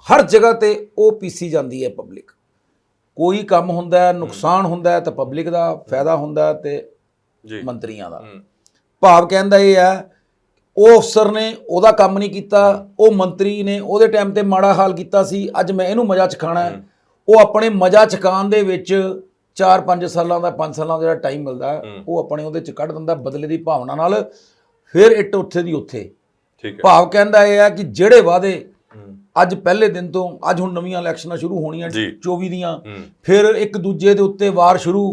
ਹਰ ਜਗ੍ਹਾ ਤੇ ਉਹ ਪੀਸੀ ਜਾਂਦੀ ਹੈ ਪਬਲਿਕ ਕੋਈ ਕੰਮ ਹੁੰਦਾ ਹੈ ਨੁਕਸਾਨ ਹੁੰਦਾ ਹੈ ਤਾਂ ਪਬਲਿਕ ਦਾ ਫਾਇਦਾ ਹੁੰਦਾ ਹੈ ਤੇ ਜੀ। ਮੰਤਰੀਆਂ ਦਾ। ਭਾਵ ਕਹਿੰਦਾ ਇਹ ਹੈ ਉਹ ਅਫਸਰ ਨੇ ਉਹਦਾ ਕੰਮ ਨਹੀਂ ਕੀਤਾ ਉਹ ਮੰਤਰੀ ਨੇ ਉਹਦੇ ਟਾਈਮ ਤੇ ਮਾੜਾ ਹਾਲ ਕੀਤਾ ਸੀ ਅੱਜ ਮੈਂ ਇਹਨੂੰ ਮਜ਼ਾ ਚਖਾਣਾ ਹੈ। ਉਹ ਆਪਣੇ ਮਜ਼ਾ ਚਕਾਉਣ ਦੇ ਵਿੱਚ 4-5 ਸਾਲਾਂ ਦਾ 5 ਸਾਲਾਂ ਦਾ ਜਿਹੜਾ ਟਾਈਮ ਮਿਲਦਾ। ਉਹ ਆਪਣੇ ਉਹਦੇ ਚ ਕੱਢ ਦਿੰਦਾ ਬਦਲੇ ਦੀ ਭਾਵਨਾ ਨਾਲ ਫਿਰ ਇੱਟ ਉੱਥੇ ਦੀ ਉੱਥੇ। ਠੀਕ ਹੈ। ਭਾਵ ਕਹਿੰਦਾ ਇਹ ਹੈ ਕਿ ਜਿਹੜੇ ਵਾਅਦੇ ਅੱਜ ਪਹਿਲੇ ਦਿਨ ਤੋਂ ਅੱਜ ਹੁਣ ਨਵੀਆਂ ਇਲੈਕਸ਼ਨਾਂ ਸ਼ੁਰੂ ਹੋਣੀਆਂ ਜੀ। 24 ਦੀਆਂ ਫਿਰ ਇੱਕ ਦੂਜੇ ਦੇ ਉੱਤੇ ਵਾਰ ਸ਼ੁਰੂ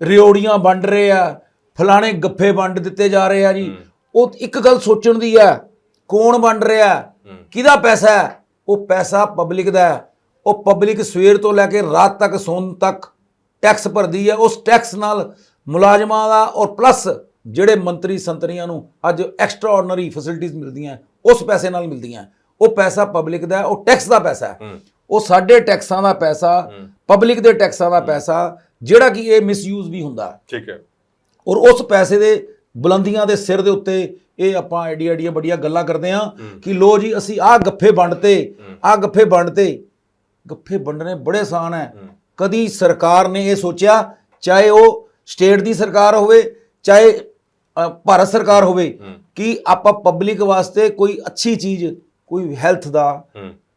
ਰਿਓੜੀਆਂ ਵੰਡ ਰਹੇ ਆ ਫਲਾਣੇ ਗੱਫੇ ਵੰਡ ਦਿੱਤੇ ਜਾ ਰਹੇ ਆ ਜੀ। ਉਹ ਇੱਕ ਗੱਲ ਸੋਚਣ ਦੀ ਹੈ ਕੌਣ ਵੰਡ ਰਿਹਾ? ਕਿਹਦਾ ਪੈਸਾ ਹੈ? ਉਹ ਪੈਸਾ ਪਬਲਿਕ ਦਾ ਉਹ ਪਬਲਿਕ ਸਵੇਰ ਤੋਂ ਲੈ ਕੇ ਰਾਤ ਤੱਕ ਸੌਣ ਤੱਕ ਟੈਕਸ ਭਰਦੀ ਹੈ। ਉਸ ਟੈਕਸ ਨਾਲ ਮੁਲਾਜ਼ਮਾਂ ਦਾ ਔਰ ਪਲੱਸ ਜਿਹੜੇ ਮੰਤਰੀ ਸੰਤਰੀਆਂ ਨੂੰ ਅੱਜ ਐਕਸਟਰਾ ਆਰਡੀਨਰੀ ਫੈਸਿਲਿਟੀਆਂ ਮਿਲਦੀਆਂ ਉਸ ਪੈਸੇ ਨਾਲ ਮਿਲਦੀਆਂ। ਉਹ ਪੈਸਾ ਪਬਲਿਕ ਦਾ ਹੈ ਉਹ ਟੈਕਸ ਦਾ ਪੈਸਾ ਹੈ। ਉਹ ਸਾਡੇ ਟੈਕਸਾਂ ਦਾ ਪੈਸਾ। ਪਬਲਿਕ ਦੇ ਟੈਕਸਾਂ ਦਾ ਪੈਸਾ ਜਿਹੜਾ ਕਿ ਇਹ ਮਿਸਯੂਜ਼ ਵੀ ਹੁੰਦਾ। ਠੀਕ ਹੈ। ਔਰ ਉਸ ਪੈਸੇ ਦੇ ਬੁਲੰਦੀਆਂ ਦੇ ਸਿਰ ਦੇ ਉੱਤੇ ਇਹ ਆਪਾਂ ਐਡੀ ਐਡੀਆਂ ਵੱਡੀਆਂ ਗੱਲਾਂ ਕਰਦੇ ਹਾਂ ਕਿ ਲੋ ਜੀ ਅਸੀਂ ਆਹ ਗੱਫੇ ਵੰਡਤੇ ਆਹ ਗੱਫੇ ਵੰਡਤੇ। ਗੱਫੇ ਵੰਡਣੇ ਬੜੇ ਆਸਾਨ ਹੈ। ਕਦੀ ਸਰਕਾਰ ਨੇ ਇਹ ਸੋਚਿਆ ਚਾਹੇ ਉਹ ਸਟੇਟ ਦੀ ਸਰਕਾਰ ਹੋਵੇ ਚਾਹੇ ਭਾਰਤ ਸਰਕਾਰ ਹੋਵੇ ਕਿ ਆਪਾਂ ਪਬਲਿਕ ਵਾਸਤੇ ਕੋਈ ਅੱਛੀ ਚੀਜ਼ ਕੋਈ ਹੈਲਥ ਦਾ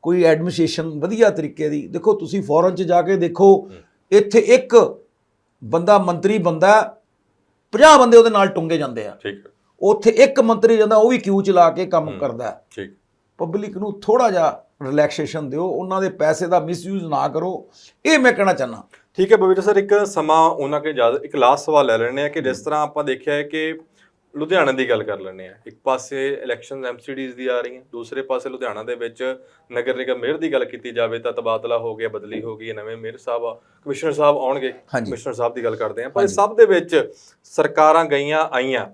ਕੋਈ ਐਡਮਿਨਿਸਟ੍ਰੇਸ਼ਨ ਵਧੀਆ ਤਰੀਕੇ ਦੀ ਦੇਖੋ ਤੁਸੀਂ ਫੋਰਨ 'ਚ ਜਾ ਕੇ ਦੇਖੋ ਇੱਥੇ ਇੱਕ ਬੰਦਾ ਮੰਤਰੀ ਬੰਦਾ 50 ਬੰਦੇ ਉਹਦੇ ਨਾਲ ਟੁੰਗੇ ਜਾਂਦੇ ਆ। ਠੀਕ ਉੱਥੇ ਇੱਕ ਮੰਤਰੀ ਜਾਂਦਾ ਉਹ ਵੀ ਕਿਊ ਚ ਲਾ ਕੇ ਕੰਮ ਕਰਦਾ ਠੀਕ। ਪਬਲਿਕ ਨੂੰ ਥੋੜਾ ਜਿਹਾ ਰਿਲੈਕਸੇਸ਼ਨ ਦਿਓ ਉਹਨਾਂ ਦੇ ਪੈਸੇ ਦਾ ਮਿਸਯੂਜ਼ ਨਾ ਕਰੋ ਇਹ ਮੈਂ ਕਹਿਣਾ ਚਾਹਨਾ ਠੀਕ ਹੈ ਬਬੀਤਾ ਸਰ ਇੱਕ ਸਮਾਂ ਉਹਨਾਂ ਕੇ ਜ਼ਿਆਦਾ ਇੱਕ ਲਾਸਟ ਸਵਾਲ ਲੈ ਲੈਣੇ ਆ ਕਿ ਜਿਸ ਤਰ੍ਹਾਂ ਆਪਾਂ ਦੇਖਿਆ ਹੈ ਕਿ ਲੁਧਿਆਣਾ ਦੀ ਗੱਲ ਕਰ ਲੈਣੇ ਆ ਇੱਕ ਪਾਸੇ ਇਲੈਕਸ਼ਨਸ ਐਮਸੀਡੀਜ਼ ਦੀ ਆ ਰਹੀਆਂ ਦੂਸਰੇ ਪਾਸੇ ਲੁਧਿਆਣਾ ਦੇ ਵਿੱਚ ਨਗਰ ਨਿਗਮ ਮੇਅਰ ਦੀ ਗੱਲ ਕੀਤੀ ਜਾਵੇ ਤਾਂ ਤਬਾਦਲਾ ਹੋ ਗਿਆ ਬਦਲੀ ਹੋ ਗਈ ਨਵੇਂ ਮੇਅਰ ਸਾਹਿਬ ਆ, ਕਮਿਸ਼ਨਰ ਸਾਹਿਬ ਆਉਣਗੇ। ਕਮਿਸ਼ਨਰ ਸਾਹਿਬ ਦੀ ਗੱਲ ਕਰਦੇ ਆ ਪਰ ਇਹ ਸਭ ਦੇ ਵਿੱਚ ਸਰਕਾਰਾਂ ਗਈਆਂ ਆਈਆਂ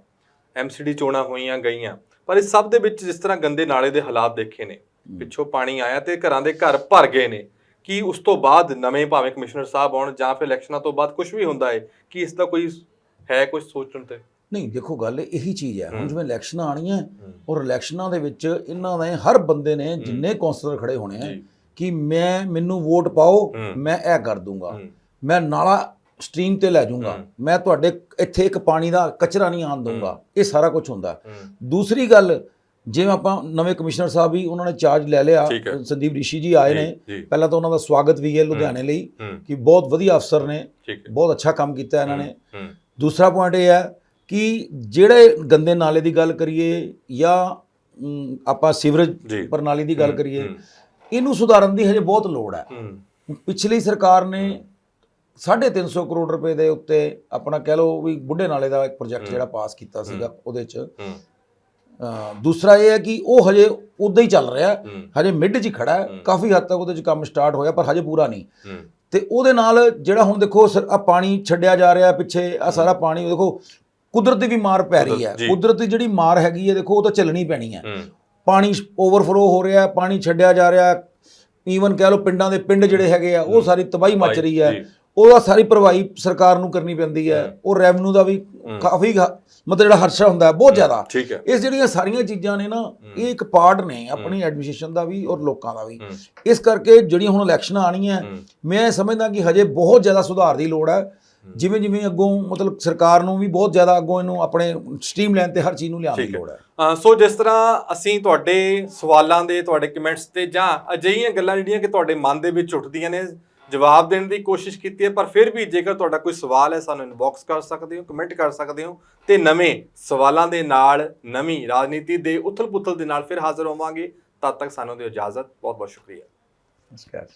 ਐਮਸੀਡੀ ਚੋਣਾਂ ਹੋਈਆਂ ਗਈਆਂ। ਪਰ ਇਸ ਸਭ ਦੇ ਵਿੱਚ ਜਿਸ ਤਰ੍ਹਾਂ ਗੰਦੇ ਨਾਲੇ ਦੇ ਹਾਲਾਤ ਦੇਖੇ ਨੇ ਪਿੱਛੋਂ ਪਾਣੀ ਆਇਆ ਤੇ ਘਰਾਂ ਦੇ ਘਰ ਭਰ ਗਏ ਨੇ। ਕੀ ਉਸ ਤੋਂ ਬਾਅਦ ਨਵੇਂ ਭਾਵੇਂ ਕਮਿਸ਼ਨਰ ਸਾਹਿਬ ਆਉਣ ਜਾਂ ਫਿਰ ਇਲੈਕਸ਼ਨਾਂ ਤੋਂ ਬਾਅਦ ਕੁਝ ਵੀ ਹੁੰਦਾ ਹੈ ਕਿ ਇਸ ਦਾ ਕੋਈ ਹੈ ਕੁਝ ਸੋਚਣ ਤੇ? ਨਹੀਂ ਦੇਖੋ ਗੱਲ ਇਹੀ ਚੀਜ਼ ਹੈ। ਹੁਣ ਜਿਵੇਂ ਇਲੈਕਸ਼ਨਾਂ ਆਣੀਆਂ ਔਰ ਇਲੈਕਸ਼ਨਾਂ ਦੇ ਵਿੱਚ ਇਹਨਾਂ ਦੇ ਹਰ ਬੰਦੇ ਨੇ ਜਿੰਨੇ ਕੌਂਸਲਰ ਖੜੇ ਹੋਣੇ ਆ। ਕਿ ਮੈਂ ਮੈਨੂੰ ਵੋਟ ਪਾਓ। ਮੈਂ ਇਹ ਕਰ ਦੂੰਗਾ। ਮੈਂ ਨਾਲਾ ਸਟ੍ਰੀਮ ਤੇ ਲੈ ਜਾਊਂਗਾ। ਮੈਂ ਤੁਹਾਡੇ ਇੱਥੇ ਇੱਕ ਪਾਣੀ ਦਾ ਕਚਰਾ ਨਹੀਂ ਆਣ ਦਊਂਗਾ। ਇਹ ਸਾਰਾ ਕੁਝ ਹੁੰਦਾ। ਦੂਸਰੀ ਗੱਲ ਜਿਵੇਂ ਆਪਾਂ ਨਵੇਂ ਕਮਿਸ਼ਨਰ ਸਾਹਿਬ ਵੀ ਉਹਨਾਂ ਨੇ ਚਾਰਜ ਲੈ ਲਿਆ। ਸੰਦੀਪ ਰਿਸ਼ੀ ਜੀ ਆਏ ਨੇ। ਪਹਿਲਾਂ ਤਾਂ ਉਹਨਾਂ ਦਾ ਸਵਾਗਤ ਵੀ ਹੈ ਲੁਧਿਆਣੇ ਲਈ ਕਿ ਬਹੁਤ ਵਧੀਆ ਅਫਸਰ ਨੇ ਬਹੁਤ ਅੱਛਾ ਕੰਮ ਕੀਤਾ ਇਹਨਾਂ ਨੇ। ਦੂਸਰਾ ਪੁਆਇੰਟ ਇਹ ਹੈ ਕਿ ਜਿਹੜੇ ਗੰਦੇ ਨਾਲੇ ਦੀ ਗੱਲ ਕਰੀਏ ਜਾਂ ਆਪਾਂ ਜੀ। ਸੀਵਰੇਜ ਪ੍ਰਣਾਲੀ ਦੀ ਗੱਲ ਕਰੀਏ। ਇਹਨੂੰ ਸੁਧਾਰਨ ਦੀ ਹਜੇ ਬਹੁਤ ਲੋੜ ਹੈ। ਹੂੰ। ਪਿਛਲੀ ਸਰਕਾਰ ਨੇ 350 ਕਰੋੜ ਰੁਪਏ ਦੇ ਉੱਤੇ ਆਪਣਾ ਕਹਿ ਲਓ ਵੀ ਬੁੱਢੇ ਨਾਲੇ ਦਾ ਇੱਕ ਪ੍ਰੋਜੈਕਟ ਜਿਹੜਾ ਪਾਸ ਕੀਤਾ ਸੀਗਾ ਉਹਦੇ 'ਚ। ਹੂੰ। ਦੂਸਰਾ ਇਹ ਹੈ ਕਿ ਉਹ ਹਜੇ ਉਦਾਂ ਹੀ ਚੱਲ ਰਿਹਾ। ਹੈ। ਹੂੰ ਹਜੇ ਮਿਡ 'ਚ ਹੀ ਖੜਾ ਹੈ। ਕਾਫੀ ਹੱਦ ਤੱਕ ਉਹਦੇ 'ਚ ਕੰਮ ਸਟਾਰਟ ਹੋਇਆ ਪਰ ਹਜੇ ਪੂਰਾ ਨਹੀਂ। ਹੂੰ। ਤੇ ਉਹਦੇ ਨਾਲ ਜਿਹੜਾ ਹੁਣ ਦੇਖੋ ਆ ਪਾਣੀ ਛੱਡਿਆ ਜਾ ਰਿਹਾ ਪਿੱਛੇ ਆ ਸਾਰਾ ਪਾਣੀ ਦੇਖੋ ਕੁਦਰਤੀ ਵੀ ਮਾਰ ਪੈ ਰਹੀ ਹੈ। ਕੁਦਰਤੀ ਜਿਹੜੀ ਮਾਰ ਹੈਗੀ ਹੈ ਦੇਖੋ ਉਹ ਤਾਂ ਚੱਲਣੀ ਪੈਣੀ ਹੈ। ਪਾਣੀ ਓਵਰਫਲੋ ਹੋ ਰਿਹਾ ਪਾਣੀ ਛੱਡਿਆ ਜਾ ਰਿਹਾ ਈਵਨ ਕਹਿ ਲਓ ਪਿੰਡਾਂ ਦੇ ਪਿੰਡ ਜਿਹੜੇ ਹੈਗੇ ਆ ਉਹ ਸਾਰੀ ਤਬਾਹੀ ਮਚ ਰਹੀ ਹੈ। ਉਹਦਾ ਸਾਰੀ ਭਰਵਾਈ ਸਰਕਾਰ ਨੂੰ ਕਰਨੀ ਪੈਂਦੀ ਹੈ। ਉਹ ਰੈਵਨਿਊ ਦਾ ਵੀ ਕਾਫੀ ਮਤਲਬ ਜਿਹੜਾ ਖਰਚਾ ਹੁੰਦਾ ਹੈ ਬਹੁਤ ਜ਼ਿਆਦਾ। ਇਸ ਜਿਹੜੀਆਂ ਸਾਰੀਆਂ ਚੀਜ਼ਾਂ ਨੇ ਨਾ ਇਹ ਇੱਕ ਪਾਰਟ ਨੇ ਆਪਣੀ ਐਡਮਿਨਿਸਟ੍ਰੇਸ਼ਨ ਦਾ ਵੀ ਔਰ ਲੋਕਾਂ ਦਾ ਵੀ। ਇਸ ਕਰਕੇ ਜਿਹੜੀਆਂ ਹੁਣ ਇਲੈਕਸ਼ਨਾਂ ਆਣੀਆਂ ਮੈਂ ਸਮਝਦਾ ਕਿ ਹਜੇ ਬਹੁਤ ਜ਼ਿਆਦਾ ਸੁਧਾਰ ਦੀ ਲੋੜ ਹੈ। ਜਿਵੇਂ ਜਿਵੇਂ ਅੱਗੋਂ ਮਤਲਬ ਸਰਕਾਰ ਨੂੰ ਵੀ ਬਹੁਤ ਜ਼ਿਆਦਾ ਅੱਗੋਂ ਇਹਨੂੰ ਆਪਣੇ ਸਟ੍ਰੀਮ ਲਾਈਨ ਤੇ ਹਰ ਚੀਜ਼ ਨੂੰ ਲਿਆਉਣ ਦੀ। ਲੋੜ ਹੈ। ਸੋ ਜਿਸ ਤਰ੍ਹਾਂ ਅਸੀਂ ਤੁਹਾਡੇ ਸਵਾਲਾਂ ਦੇ ਤੁਹਾਡੇ ਕਮੈਂਟਸ ਤੇ ਜਾਂ ਅਜਿਹੀਆਂ ਗੱਲਾਂ ਜਿਹੜੀਆਂ ਕਿ ਤੁਹਾਡੇ ਮਨ ਦੇ ਵਿੱਚ ਉੱਠਦੀਆਂ ਨੇ ਜਵਾਬ ਦੇਣ ਦੀ ਕੋਸ਼ਿਸ਼ ਕੀਤੀ ਹੈ ਪਰ ਫਿਰ ਵੀ ਜੇਕਰ ਤੁਹਾਡਾ ਕੋਈ ਸਵਾਲ ਹੈ ਸਾਨੂੰ ਇਨਬਾਕਸ ਕਰ ਸਕਦੇ ਹੋ ਕਮੈਂਟ ਕਰ ਸਕਦੇ ਹੋ ਤੇ ਨਵੇਂ ਸਵਾਲਾਂ ਦੇ ਨਾਲ ਨਵੀਂ ਰਾਜਨੀਤੀ ਦੇ ਉਥਲ-ਪੁਥਲ ਦੇ ਨਾਲ ਫਿਰ ਹਾਜ਼ਰ ਹੋਵਾਂਗੇ। ਤਦ ਤੱਕ ਸਾਨੂੰ ਦਿਓ ਇਜਾਜ਼ਤ। ਬਹੁਤ ਬਹੁਤ ਸ਼ੁਕਰੀਆ। ਨਮਸਕਾਰ।